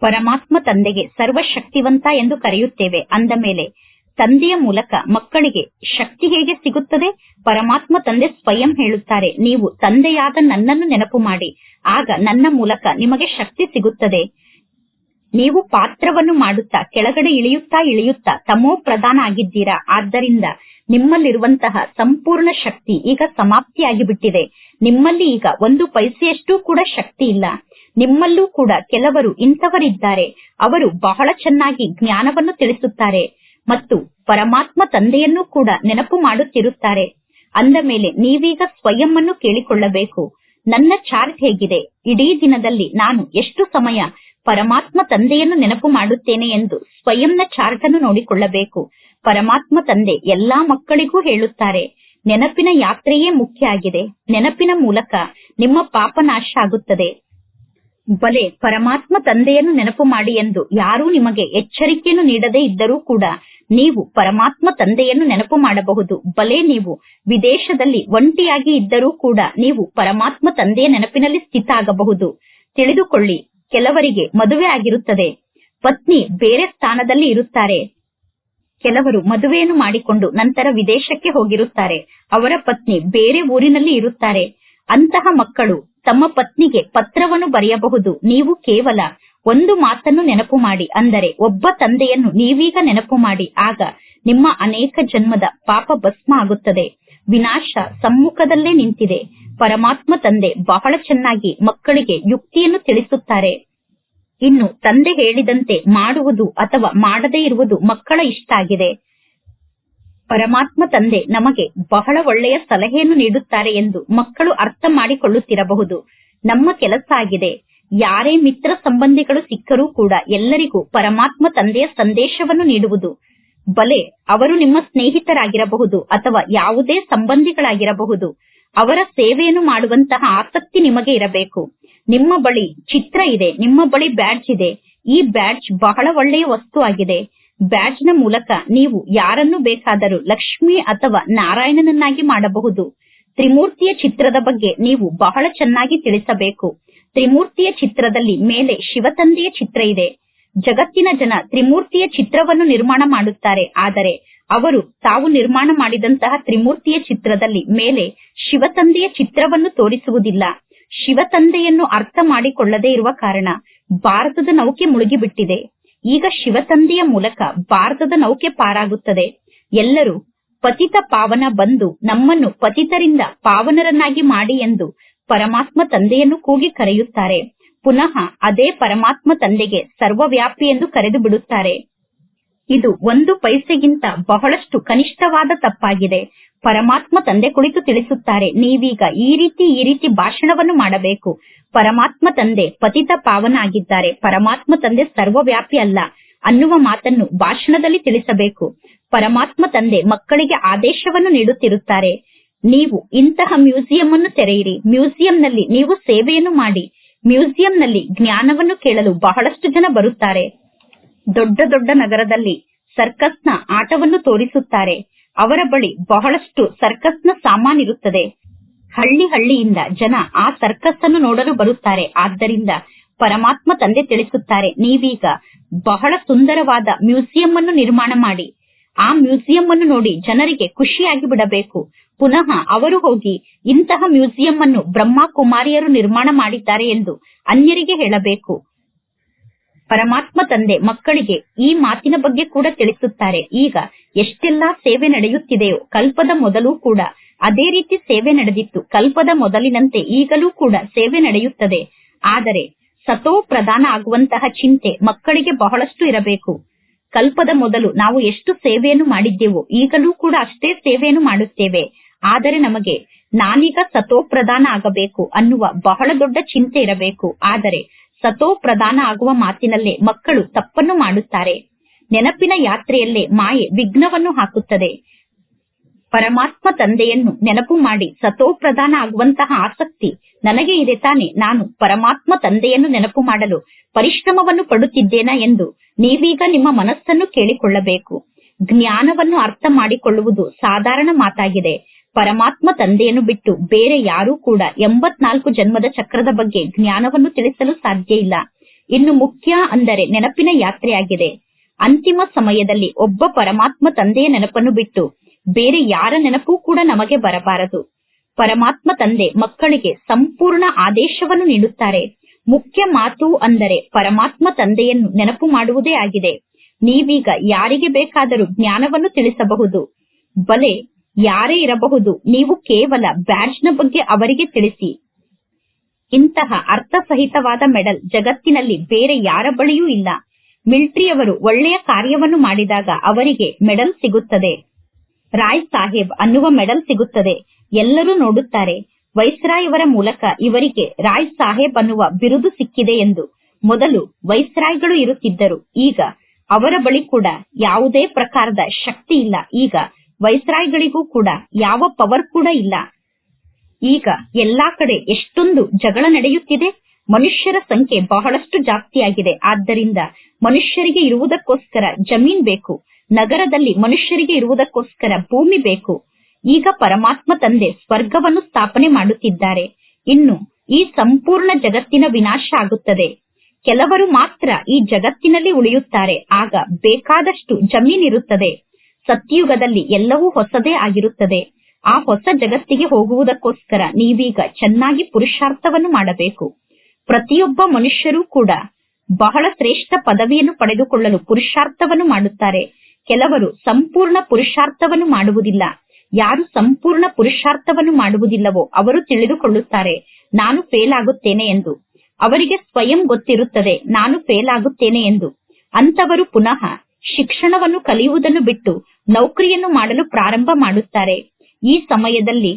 S1: ಪರಮಾತ್ಮ ತಂದೆಗೆ ಸರ್ವಶಕ್ತಿವಂತ ಎಂದು ಕರೆಯುತ್ತೇವೆ. ಅಂದ ಮೇಲೆ, ತಂದೆಯ ಮೂಲಕ ಮಕ್ಕಳಿಗೆ ಶಕ್ತಿ ಹೇಗೆ ಸಿಗುತ್ತದೆ? ಪರಮಾತ್ಮ ತಂದೆ ಸ್ವಯಂ ಹೇಳುತ್ತಾರೆ, ನೀವು ತಂದೆಯಾದ ನನ್ನನ್ನು ನೆನಪು ಮಾಡಿ. ಆಗ ನನ್ನ ಮೂಲಕ ನಿಮಗೆ ಶಕ್ತಿ ಸಿಗುತ್ತದೆ. ನೀವು ಪಾತ್ರವನ್ನು ಮಾಡುತ್ತಾ, ಕೆಳಗಡೆ ಇಳಿಯುತ್ತಾ ಇಳಿಯುತ್ತಾ, ತಮೋ ಪ್ರಧಾನ ಆಗಿದ್ದೀರಾ. ಆದ್ದರಿಂದ ನಿಮ್ಮಲ್ಲಿರುವಂತಹ ಸಂಪೂರ್ಣ ಶಕ್ತಿ ಈಗ ಸಮಾಪ್ತಿಯಾಗಿ ಬಿಟ್ಟಿದೆ ನಿಮ್ಮಲ್ಲಿ ಈಗ ಒಂದು ಪೈಸೆಯಷ್ಟು ಕೂಡ ಶಕ್ತಿ ಇಲ್ಲ. ನಿಮ್ಮಲ್ಲೂ ಕೂಡ ಕೆಲವರು ಇಂಥವರಿದ್ದಾರೆ. ಅವರು ಬಹಳ ಚೆನ್ನಾಗಿ ಜ್ಞಾನವನ್ನು ತಿಳಿಸುತ್ತಾರೆ ಮತ್ತು ಪರಮಾತ್ಮ ತಂದೆಯನ್ನು ಕೂಡ ನೆನಪು ಮಾಡುತ್ತಿರುತ್ತಾರೆ. ಅಂದ ಮೇಲೆ ನೀವೀಗ ಸ್ವಯಂ ಕೇಳಿಕೊಳ್ಳಬೇಕು. ನನ್ನ ಚಾರ್ಜ್ ಹೇಗಿದೆ? ಇಡೀ ದಿನದಲ್ಲಿ ನಾನು ಎಷ್ಟು ಸಮಯ ಪರಮಾತ್ಮ ತಂದೆಯನ್ನು ನೆನಪು ಮಾಡುತ್ತೇನೆ ಎಂದು ಸ್ವಯಂನ ಚಾರ್ಟ್ ಅನ್ನು ನೋಡಿಕೊಳ್ಳಬೇಕು. ಪರಮಾತ್ಮ ತಂದೆ ಎಲ್ಲಾ ಮಕ್ಕಳಿಗೂ ಹೇಳುತ್ತಾರೆ, ನೆನಪಿನ ಯಾತ್ರೆಯೇ ಮುಖ್ಯ ಆಗಿದೆ, ನೆನಪಿನ ಮೂಲಕ ನಿಮ್ಮ ಪಾಪ ನಾಶ ಆಗುತ್ತದೆ. ಬಲೆ, ಪರಮಾತ್ಮ ತಂದೆಯನ್ನು ನೆನಪು ಮಾಡಿ ಎಂದು ಯಾರೂ ನಿಮಗೆ ಎಚ್ಚರಿಕೆಯನ್ನು ನೀಡದೇ ಇದ್ದರೂ ಕೂಡ ನೀವು ಪರಮಾತ್ಮ ತಂದೆಯನ್ನು ನೆನಪು ಮಾಡಬಹುದು. ಬಲೆ, ನೀವು ವಿದೇಶದಲ್ಲಿ ಒಂಟಿಯಾಗಿ ಇದ್ದರೂ ಕೂಡ ನೀವು ಪರಮಾತ್ಮ ತಂದೆಯ ನೆನಪಿನಲ್ಲಿ ಸ್ಥಿತ ಆಗಬಹುದು. ತಿಳಿದುಕೊಳ್ಳಿ ಕೆಲವರಿಗೆ ಮದುವೆ ಆಗಿರುತ್ತದೆ. ಪತ್ನಿ ಬೇರೆ ಸ್ಥಾನದಲ್ಲಿ ಇರುತ್ತಾರೆ. ಕೆಲವರು ಮದುವೆಯನ್ನು ಮಾಡಿಕೊಂಡು ನಂತರ ವಿದೇಶಕ್ಕೆ ಹೋಗಿರುತ್ತಾರೆ. ಅವರ ಪತ್ನಿ ಬೇರೆ ಊರಿನಲ್ಲಿ ಇರುತ್ತಾರೆ. ಅಂತಹ ಮಕ್ಕಳು ತಮ್ಮ ಪತ್ನಿಗೆ ಪತ್ರವನ್ನು ಬರೆಯಬಹುದು. ನೀವು ಕೇವಲ ಒಂದು ಮಾತನ್ನು ನೆನಪು ಮಾಡಿ. ಅಂದರೆ ಒಬ್ಬ ತಂದೆಯನ್ನು ನೀವೀಗ ನೆನಪು ಮಾಡಿ. ಆಗ ನಿಮ್ಮ ಅನೇಕ ಜನ್ಮದ ಪಾಪ ಭಸ್ಮ ಆಗುತ್ತದೆ. ವಿನಾಶ ಸಮ್ಮುಖದಲ್ಲೇ ನಿಂತಿದೆ. ಪರಮಾತ್ಮ ತಂದೆ ಬಹಳ ಚೆನ್ನಾಗಿ ಮಕ್ಕಳಿಗೆ ಯುಕ್ತಿಯನ್ನು ತಿಳಿಸುತ್ತಾರೆ. ಇನ್ನು ತಂದೆ ಹೇಳಿದಂತೆ ಮಾಡುವುದು ಅಥವಾ ಮಾಡದೇ ಇರುವುದು ಮಕ್ಕಳ ಇಷ್ಟ ಆಗಿದೆ. ಪರಮಾತ್ಮ ತಂದೆ ನಮಗೆ ಬಹಳ ಒಳ್ಳೆಯ ಸಲಹೆಯನ್ನು ನೀಡುತ್ತಾರೆ ಎಂದು ಮಕ್ಕಳು ಅರ್ಥ ಮಾಡಿಕೊಳ್ಳುತ್ತಿರಬಹುದು. ನಮ್ಮ ಕೆಲಸ ಆಗಿದೆ. ಯಾರೇ ಮಿತ್ರ ಸಂಬಂಧಿಗಳು ಸಿಕ್ಕರೂ ಕೂಡ ಎಲ್ಲರಿಗೂ ಪರಮಾತ್ಮ ತಂದೆಯ ಸಂದೇಶವನ್ನು ನೀಡುವುದು. ಬಲೆ ಅವರು ನಿಮ್ಮ ಸ್ನೇಹಿತರಾಗಿರಬಹುದು ಅಥವಾ ಯಾವುದೇ ಸಂಬಂಧಿಗಳಾಗಿರಬಹುದು. ಅವರ ಸೇವೆಯನ್ನು ಮಾಡುವಂತಹ ಆಸಕ್ತಿ ನಿಮಗೆ ಇರಬೇಕು. ನಿಮ್ಮ ಬಳಿ ಚಿತ್ರ ಇದೆ, ನಿಮ್ಮ ಬಳಿ ಬ್ಯಾಡ್ಜ್ ಇದೆ. ಈ ಬ್ಯಾಡ್ಜ್ ಬಹಳ ಒಳ್ಳೆಯ ವಸ್ತು ಆಗಿದೆ. ಬ್ಯಾಡ್ಜ್ನ ಮೂಲಕ ನೀವು ಯಾರನ್ನು ಬೇಕಾದರೂ ಲಕ್ಷ್ಮಿ ಅಥವಾ ನಾರಾಯಣನನ್ನಾಗಿ ಮಾಡಬಹುದು. ತ್ರಿಮೂರ್ತಿಯ ಚಿತ್ರದ ಬಗ್ಗೆ ನೀವು ಬಹಳ ಚೆನ್ನಾಗಿ ತಿಳಿಸಬೇಕು. ತ್ರಿಮೂರ್ತಿಯ ಚಿತ್ರದಲ್ಲಿ ಮೇಲೆ ಶಿವತಂದೆಯ ಚಿತ್ರ ಇದೆ. ಜಗತ್ತಿನ ಜನ ತ್ರಿಮೂರ್ತಿಯ ಚಿತ್ರವನ್ನು ನಿರ್ಮಾಣ ಮಾಡುತ್ತಾರೆ. ಆದರೆ ಅವರು ತಾವು ನಿರ್ಮಾಣ ಮಾಡಿದಂತಹ ತ್ರಿಮೂರ್ತಿಯ ಚಿತ್ರದಲ್ಲಿ ಮೇಲೆ ಶಿವತಂದೆಯ ಚಿತ್ರವನ್ನು ತೋರಿಸುವುದಿಲ್ಲ. ಶಿವತಂದೆಯನ್ನು ಅರ್ಥ ಮಾಡಿಕೊಳ್ಳದೇ ಇರುವ ಕಾರಣ ಭಾರತದ ನೌಕೆ ಮುಳುಗಿಬಿಟ್ಟಿದೆ. ಈಗ ಶಿವತಂದೆಯ ಮೂಲಕ ಭಾರತದ ನೌಕೆ ಪಾರಾಗುತ್ತದೆ. ಎಲ್ಲರೂ ಪತಿತ ಪಾವನ ಬಂದು ನಮ್ಮನ್ನು ಪತಿತರಿಂದ ಪಾವನರನ್ನಾಗಿ ಮಾಡಿ ಎಂದು ಪರಮಾತ್ಮ ತಂದೆಯನ್ನು ಕೂಗಿ ಕರೆಯುತ್ತಾರೆ. ಪುನಃ ಅದೇ ಪರಮಾತ್ಮ ತಂದೆಗೆ ಸರ್ವವ್ಯಾಪಿ ಎಂದು ಕರೆದು ಬಿಡುತ್ತಾರೆ. ಇದು ಒಂದು ಪೈಸೆಗಿಂತ ಬಹಳಷ್ಟು ಕನಿಷ್ಠವಾದ ತಪ್ಪಾಗಿದೆ. ಪರಮಾತ್ಮ ತಂದೆ ಕುಳಿತು ತಿಳಿಸುತ್ತಾರೆ, ನೀವೀಗ ಈ ರೀತಿ ಈ ರೀತಿ ಭಾಷಣವನ್ನು ಮಾಡಬೇಕು. ಪರಮಾತ್ಮ ತಂದೆ ಪತಿತ ಪಾವನ ಆಗಿದ್ದಾರೆ ಪರಮಾತ್ಮ ತಂದೆ ಸರ್ವವ್ಯಾಪಿ ಅಲ್ಲ ಅನ್ನುವ ಮಾತನ್ನು ಭಾಷಣದಲ್ಲಿ ತಿಳಿಸಬೇಕು. ಪರಮಾತ್ಮ ತಂದೆ ಮಕ್ಕಳಿಗೆ ಆದೇಶವನ್ನು ನೀಡುತ್ತಿರುತ್ತಾರೆ. ನೀವು ಇಂತಹ ಮ್ಯೂಸಿಯಂ ಅನ್ನು ತೆರೆಯಿರಿ, ಮ್ಯೂಸಿಯಂನಲ್ಲಿ ನೀವು ಸೇವೆಯನ್ನು ಮಾಡಿ. ಮ್ಯೂಸಿಯಂನಲ್ಲಿ ಜ್ಞಾನವನ್ನು ಕೇಳಲು ಬಹಳಷ್ಟು ಜನ ಬರುತ್ತಾರೆ. ದೊಡ್ಡ ದೊಡ್ಡ ನಗರದಲ್ಲಿ ಸರ್ಕಸ್ನ ಆಟವನ್ನು ತೋರಿಸುತ್ತಾರೆ. ಅವರ ಬಳಿ ಬಹಳಷ್ಟು ಸರ್ಕಸ್ನ ಸಾಮಾನಿರುತ್ತದೆ ಹಳ್ಳಿ ಹಳ್ಳಿಯಿಂದ ಜನ ಆ ಸರ್ಕಸ್ ಅನ್ನು ನೋಡಲು ಬರುತ್ತಾರೆ. ಆದ್ದರಿಂದ ಪರಮಾತ್ಮ ತಂದೆ ತಿಳಿಸುತ್ತಾರೆ, ನೀವೀಗ ಬಹಳ ಸುಂದರವಾದ ಮ್ಯೂಸಿಯಂ ಅನ್ನು ನಿರ್ಮಾಣ ಮಾಡಿ. ಆ ಮ್ಯೂಸಿಯಂ ಅನ್ನು ನೋಡಿ ಜನರಿಗೆ ಖುಷಿಯಾಗಿ ಬಿಡಬೇಕು. ಪುನಃ ಅವರು ಹೋಗಿ ಇಂತಹ ಮ್ಯೂಸಿಯಂ ಅನ್ನು ಬ್ರಹ್ಮ ಕುಮಾರಿಯರು ನಿರ್ಮಾಣ ಮಾಡಿದ್ದಾರೆ ಎಂದು ಅನ್ಯರಿಗೆ ಹೇಳಬೇಕು. ಪರಮಾತ್ಮ ತಂದೆ ಮಕ್ಕಳಿಗೆ ಈ ಮಾತಿನ ಬಗ್ಗೆ ಕೂಡ ತಿಳಿಸುತ್ತಾರೆ. ಈಗ ಎಷ್ಟೆಲ್ಲಾ ಸೇವೆ ನಡೆಯುತ್ತಿದೆಯೋ ಕಲ್ಪದ ಮೊದಲು ಕೂಡ ಅದೇ ರೀತಿ ಸೇವೆ ನಡೆದಿತ್ತು. ಕಲ್ಪದ ಮೊದಲಿನಂತೆ ಈಗಲೂ ಕೂಡ ಸೇವೆ ನಡೆಯುತ್ತದೆ. ಆದರೆ ಸತೋ ಪ್ರಧಾನ ಆಗುವಂತಹ ಚಿಂತೆ ಮಕ್ಕಳಿಗೆ ಬಹಳಷ್ಟು ಇರಬೇಕು. ಕಲ್ಪದ ಮೊದಲು ನಾವು ಎಷ್ಟು ಸೇವೆಯನ್ನು ಮಾಡಿದ್ದೆವೋ ಈಗಲೂ ಕೂಡ ಅಷ್ಟೇ ಸೇವೆಯನ್ನು ಮಾಡುತ್ತೇವೆ. ಆದರೆ ನಮಗೆ ನಾನೀಗ ಸತೋ ಪ್ರಧಾನ ಆಗಬೇಕು ಅನ್ನುವ ಬಹಳ ದೊಡ್ಡ ಚಿಂತೆ ಇರಬೇಕು. ಆದರೆ ಸತೋ ಪ್ರಧಾನ ಆಗುವ ಮಾತಿನಲ್ಲೇ ಮಕ್ಕಳು ತಪ್ಪನ್ನು ಮಾಡುತ್ತಾರೆ. ನೆನಪಿನ ಯಾತ್ರೆಯಲ್ಲೇ ಮಾಯೆ ವಿಘ್ನವನ್ನು ಹಾಕುತ್ತದೆ. ಪರಮಾತ್ಮ ತಂದೆಯನ್ನು ನೆನಪು ಮಾಡಿ ಸತೋ ಪ್ರಧಾನ ಆಗುವಂತಹ ಆಸಕ್ತಿ ನನಗೆ ಇದೆ ತಾನೆ, ನಾನು ಪರಮಾತ್ಮ ತಂದೆಯನ್ನು ನೆನಪು ಮಾಡಲು ಪರಿಶ್ರಮವನ್ನು ಪಡುತ್ತಿದ್ದೇನ ಎಂದು ನೀವೀಗ ನಿಮ್ಮ ಮನಸ್ಸನ್ನು ಕೇಳಿಕೊಳ್ಳಬೇಕು. ಜ್ಞಾನವನ್ನು ಅರ್ಥ ಮಾಡಿಕೊಳ್ಳುವುದು ಸಾಧಾರಣ ಮಾತಾಗಿದೆ. ಪರಮಾತ್ಮ ತಂದೆಯನ್ನು ಬಿಟ್ಟು ಬೇರೆ ಯಾರೂ ಕೂಡ ಎಂಬತ್ನಾಲ್ಕು ಜನ್ಮದ ಚಕ್ರದ ಬಗ್ಗೆ ಜ್ಞಾನವನ್ನು ತಿಳಿಸಲು ಸಾಧ್ಯ ಇಲ್ಲ. ಇನ್ನು ಮುಖ್ಯ ಅಂದರೆ ನೆನಪಿನ ಯಾತ್ರೆಯಾಗಿದೆ. ಅಂತಿಮ ಸಮಯದಲ್ಲಿ ಒಬ್ಬ ಪರಮಾತ್ಮ ತಂದೆಯ ನೆನಪನ್ನು ಬಿಟ್ಟು ಬೇರೆ ಯಾರ ನೆನಪೂ ಕೂಡ ನಮಗೆ ಬರಬಾರದು. ಪರಮಾತ್ಮ ತಂದೆ ಮಕ್ಕಳಿಗೆ ಸಂಪೂರ್ಣ ಆದೇಶವನ್ನು ನೀಡುತ್ತಾರೆ. ಮುಖ್ಯ ಮಾತು ಅಂದರೆ ಪರಮಾತ್ಮ ತಂದೆಯನ್ನು ನೆನಪು ಮಾಡುವುದೇ ಆಗಿದೆ. ನೀವೀಗ ಯಾರಿಗೆ ಬೇಕಾದರೂ ಜ್ಞಾನವನ್ನು ತಿಳಿಸಬಹುದು. ಬಲೆ ಯಾರೇ ಇರಬಹುದು, ನೀವು ಕೇವಲ ಬ್ಯಾಡ್ಜ್ನ ಬಗ್ಗೆ ಅವರಿಗೆ ತಿಳಿಸಿ. ಇಂತಹ ಅರ್ಥಸಹಿತವಾದ ಮೆಡಲ್ ಜಗತ್ತಿನಲ್ಲಿ ಬೇರೆ ಯಾರ ಬಳಿಯೂ ಇಲ್ಲ. ಮಿಲಿಟರಿಯವರು ಒಳ್ಳೆಯ ಕಾರ್ಯವನ್ನು ಮಾಡಿದಾಗ ಅವರಿಗೆ ಮೆಡಲ್ ಸಿಗುತ್ತದೆ. ರಾಯ್ ಸಾಹೇಬ್ ಅನ್ನುವ ಮೆಡಲ್ ಸಿಗುತ್ತದೆ. ಎಲ್ಲರೂ ನೋಡುತ್ತಾರೆ. ವೈಸ್ರಾಯ್ ಅವರ ಮೂಲಕ ಇವರಿಗೆ ರಾಯ್ ಸಾಹೇಬ್ ಅನ್ನುವ ಬಿರುದು ಸಿಕ್ಕಿದೆ ಎಂದು ಮೊದಲು ವೈಸ್ರಾಯ್ಗಳು ಇರುತ್ತಿದ್ದರು. ಈಗ ಅವರ ಬಳಿ ಕೂಡ ಯಾವುದೇ ಪ್ರಕಾರದ ಶಕ್ತಿ ಇಲ್ಲ. ಈಗ ವೈಸ್ರಾಯ್ಗಳಿಗೂ ಕೂಡ ಯಾವ ಪವರ್ ಕೂಡ ಇಲ್ಲ. ಈಗ ಎಲ್ಲಾ ಕಡೆ ಎಷ್ಟೊಂದು ಜಗಳ ನಡೆಯುತ್ತಿದೆ. ಮನುಷ್ಯರ ಸಂಖ್ಯೆ ಬಹಳಷ್ಟು ಜಾಸ್ತಿಯಾಗಿದೆ. ಆದ್ದರಿಂದ ಮನುಷ್ಯರಿಗೆ ಇರುವುದಕ್ಕೋಸ್ಕರ ಜಮೀನ್ ಬೇಕು. ನಗರದಲ್ಲಿ ಮನುಷ್ಯರಿಗೆ ಇರುವುದಕ್ಕೋಸ್ಕರ ಭೂಮಿ ಬೇಕು. ಈಗ ಪರಮಾತ್ಮ ತಂದೆ ಸ್ವರ್ಗವನ್ನು ಸ್ಥಾಪನೆ ಮಾಡುತ್ತಿದ್ದಾರೆ. ಇನ್ನು ಈ ಸಂಪೂರ್ಣ ಜಗತ್ತಿನ ವಿನಾಶ ಆಗುತ್ತದೆ. ಕೆಲವರು ಮಾತ್ರ ಈ ಜಗತ್ತಿನಲ್ಲಿ ಉಳಿಯುತ್ತಾರೆ. ಆಗ ಬೇಕಾದಷ್ಟು ಜಮೀನಿರುತ್ತದೆ ಸತ್ಯುಗದಲ್ಲಿ ಎಲ್ಲವೂ ಹೊಸದೇ ಆಗಿರುತ್ತದೆ. ಆ ಹೊಸ ಜಗತ್ತಿಗೆ ಹೋಗುವುದಕ್ಕೋಸ್ಕರ ನೀವೀಗ ಚೆನ್ನಾಗಿ ಪುರುಷಾರ್ಥವನ್ನು ಮಾಡಬೇಕು. ಪ್ರತಿಯೊಬ್ಬ ಮನುಷ್ಯರೂ ಕೂಡ ಬಹಳ ಶ್ರೇಷ್ಠ ಪದವಿಯನ್ನು ಪಡೆದುಕೊಳ್ಳಲು ಪುರುಷಾರ್ಥವನ್ನು ಮಾಡುತ್ತಾರೆ. ಕೆಲವರು ಸಂಪೂರ್ಣ ಪುರುಷಾರ್ಥವನ್ನು ಮಾಡುವುದಿಲ್ಲ. ಯಾರು ಸಂಪೂರ್ಣ ಪುರುಷಾರ್ಥವನ್ನು ಮಾಡುವುದಿಲ್ಲವೋ ಅವರು ತಿಳಿದುಕೊಳ್ಳುತ್ತಾರೆ, ನಾನು ಫೇಲ್ ಆಗುತ್ತೇನೆ ಎಂದು. ಅವರಿಗೆ ಸ್ವಯಂ ಗೊತ್ತಿರುತ್ತದೆ, ನಾನು ಫೇಲ್ ಆಗುತ್ತೇನೆ ಎಂದು. ಅಂತವರು ಪುನಃ ಶಿಕ್ಷಣವನ್ನು ಕಲಿಯುವುದನ್ನು ಬಿಟ್ಟು ನೌಕರಿಯನ್ನು ಮಾಡಲು ಪ್ರಾರಂಭ ಮಾಡುತ್ತಾರೆ. ಈ ಸಮಯದಲ್ಲಿ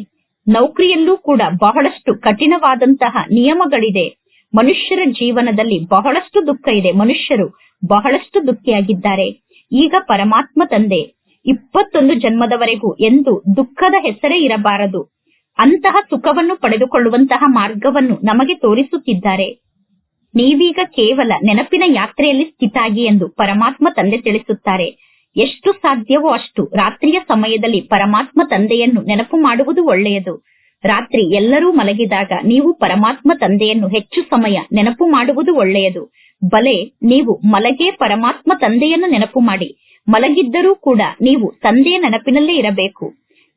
S1: ನೌಕರಿಯಲ್ಲೂ ಕೂಡ ಬಹಳಷ್ಟು ಕಠಿಣವಾದಂತಹ ನಿಯಮಗಳಿದೆ. ಮನುಷ್ಯರ ಜೀವನದಲ್ಲಿ ಬಹಳಷ್ಟು ದುಃಖ ಇದೆ. ಮನುಷ್ಯರು ಬಹಳಷ್ಟು ದುಃಖಿಯಾಗಿದ್ದಾರೆ. ಈಗ ಪರಮಾತ್ಮ ತಂದೆ ಇಪ್ಪತ್ತೊಂದು ಜನ್ಮದವರೆಗೂ ಎಂದು ದುಃಖದ ಹೆಸರೇ ಇರಬಾರದು. ಅಂತಹ ಸುಖವನ್ನು ಪಡೆದುಕೊಳ್ಳುವಂತಹ ಮಾರ್ಗವನ್ನು ನಮಗೆ ತೋರಿಸುತ್ತಿದ್ದಾರೆ. ನೀವೀಗ ಕೇವಲ ನೆನಪಿನ ಯಾತ್ರೆಯಲ್ಲಿ ಸ್ಥಿತಾಗಿ ಎಂದು ಪರಮಾತ್ಮ ತಂದೆ ತಿಳಿಸುತ್ತಾರೆ. ಎಷ್ಟು ಸಾಧ್ಯವೋ ಅಷ್ಟು ರಾತ್ರಿಯ ಸಮಯದಲ್ಲಿ ಪರಮಾತ್ಮ ತಂದೆಯನ್ನು ನೆನಪು ಮಾಡುವುದು ಒಳ್ಳೆಯದು. ರಾತ್ರಿ ಎಲ್ಲರೂ ಮಲಗಿದಾಗ ನೀವು ಪರಮಾತ್ಮ ತಂದೆಯನ್ನು ಹೆಚ್ಚು ಸಮಯ ನೆನಪು ಮಾಡುವುದು ಒಳ್ಳೆಯದು. ಬಲೆ, ನೀವು ಮಲಗೇ ಪರಮಾತ್ಮ ತಂದೆಯನ್ನು ನೆನಪು ಮಾಡಿ. ಮಲಗಿದ್ದರೂ ಕೂಡ ನೀವು ತಂದೆಯ ನೆನಪಿನಲ್ಲೇ ಇರಬೇಕು.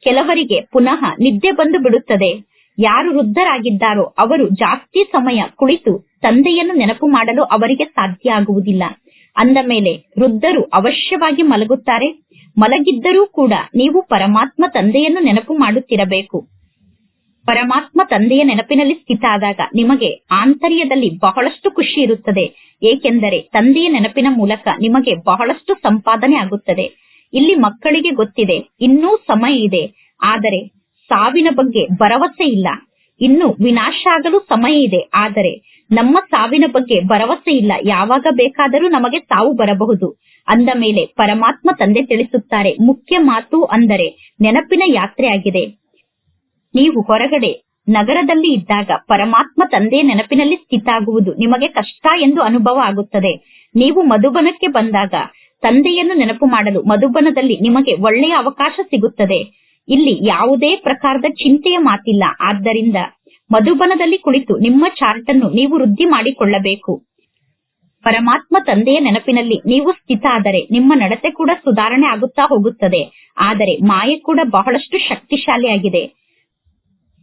S1: ಕೆಲವರಿಗೆ ಪುನಃ ನಿದ್ದೆ ಬಂದು ಬಿಡುತ್ತದೆ. ಯಾರು ವೃದ್ಧರಾಗಿದ್ದಾರೋ ಅವರು ಜಾಸ್ತಿ ಸಮಯ ಕುಳಿತು ತಂದೆಯನ್ನು ನೆನಪು ಮಾಡಲು ಅವರಿಗೆ ಸಾಧ್ಯ ಆಗುವುದಿಲ್ಲ. ಅಂದ ಮೇಲೆ ವೃದ್ಧರು ಅವಶ್ಯವಾಗಿ ಮಲಗುತ್ತಾರೆ. ಮಲಗಿದ್ದರೂ ಕೂಡ ನೀವು ಪರಮಾತ್ಮ ತಂದೆಯನ್ನು ನೆನಪು ಮಾಡುತ್ತಿರಬೇಕು. ಪರಮಾತ್ಮ ತಂದೆಯ ನೆನಪಿನಲ್ಲಿ ಸ್ಥಿತ ಆದಾಗ ನಿಮಗೆ ಆಂತರ್ಯದಲ್ಲಿ ಬಹಳಷ್ಟು ಖುಷಿ ಇರುತ್ತದೆ. ಏಕೆಂದರೆ ತಂದೆಯ ನೆನಪಿನ ಮೂಲಕ ನಿಮಗೆ ಬಹಳಷ್ಟು ಸಂಪಾದನೆ ಆಗುತ್ತದೆ. ಇಲ್ಲಿ ಮಕ್ಕಳಿಗೆ ಗೊತ್ತಿದೆ, ಇನ್ನೂ ಸಮಯ ಇದೆ. ಆದರೆ ಸಾವಿನ ಬಗ್ಗೆ ಭರವಸೆ ಇಲ್ಲ. ಇನ್ನು ವಿನಾಶ ಆಗಲು ಸಮಯ ಇದೆ. ಆದರೆ ನಮ್ಮ ಸಾವಿನ ಬಗ್ಗೆ ಭರವಸೆ ಇಲ್ಲ. ಯಾವಾಗ ಬೇಕಾದರೂ ನಮಗೆ ಸಾವು ಬರಬಹುದು. ಅಂದ ಮೇಲೆ ಪರಮಾತ್ಮ ತಂದೆ ತಿಳಿಸುತ್ತಾರೆ, ಮುಖ್ಯ ಮಾತು ಅಂದರೆ ನೆನಪಿನ ಯಾತ್ರೆ ಆಗಿದೆ ನೀವು ಹೊರಗಡೆ ನಗರದಲ್ಲಿ ಇದ್ದಾಗ ಪರಮಾತ್ಮ ತಂದೆ ನೆನಪಿನಲ್ಲಿ ಸ್ಥಿತ ಆಗುವುದು ನಿಮಗೆ ಕಷ್ಟ ಎಂದು ಅನುಭವ ಆಗುತ್ತದೆ. ನೀವು ಮಧುಬನಕ್ಕೆ ಬಂದಾಗ ತಂದೆಯನ್ನು ನೆನಪು ಮಾಡಲು ಮಧುಬನದಲ್ಲಿ ನಿಮಗೆ ಒಳ್ಳೆಯ ಅವಕಾಶ ಸಿಗುತ್ತದೆ. ಇಲ್ಲಿ ಯಾವುದೇ ಪ್ರಕಾರದ ಚಿಂತೆಯ ಮಾತಿಲ್ಲ. ಆದ್ದರಿಂದ ಮಧುಬನದಲ್ಲಿ ಕುಳಿತು ನಿಮ್ಮ ಚಾರ್ಟ್ ಅನ್ನು ನೀವು ವೃದ್ಧಿ ಮಾಡಿಕೊಳ್ಳಬೇಕು. ಪರಮಾತ್ಮ ತಂದೆಯ ನೆನಪಿನಲ್ಲಿ ನೀವು ಸ್ಥಿತ ಆದರೆ ನಿಮ್ಮ ನಡತೆ ಕೂಡ ಸುಧಾರಣೆ ಆಗುತ್ತಾ ಹೋಗುತ್ತದೆ. ಆದರೆ ಮಾಯೆ ಕೂಡ ಬಹಳಷ್ಟು ಶಕ್ತಿಶಾಲಿಯಾಗಿದೆ.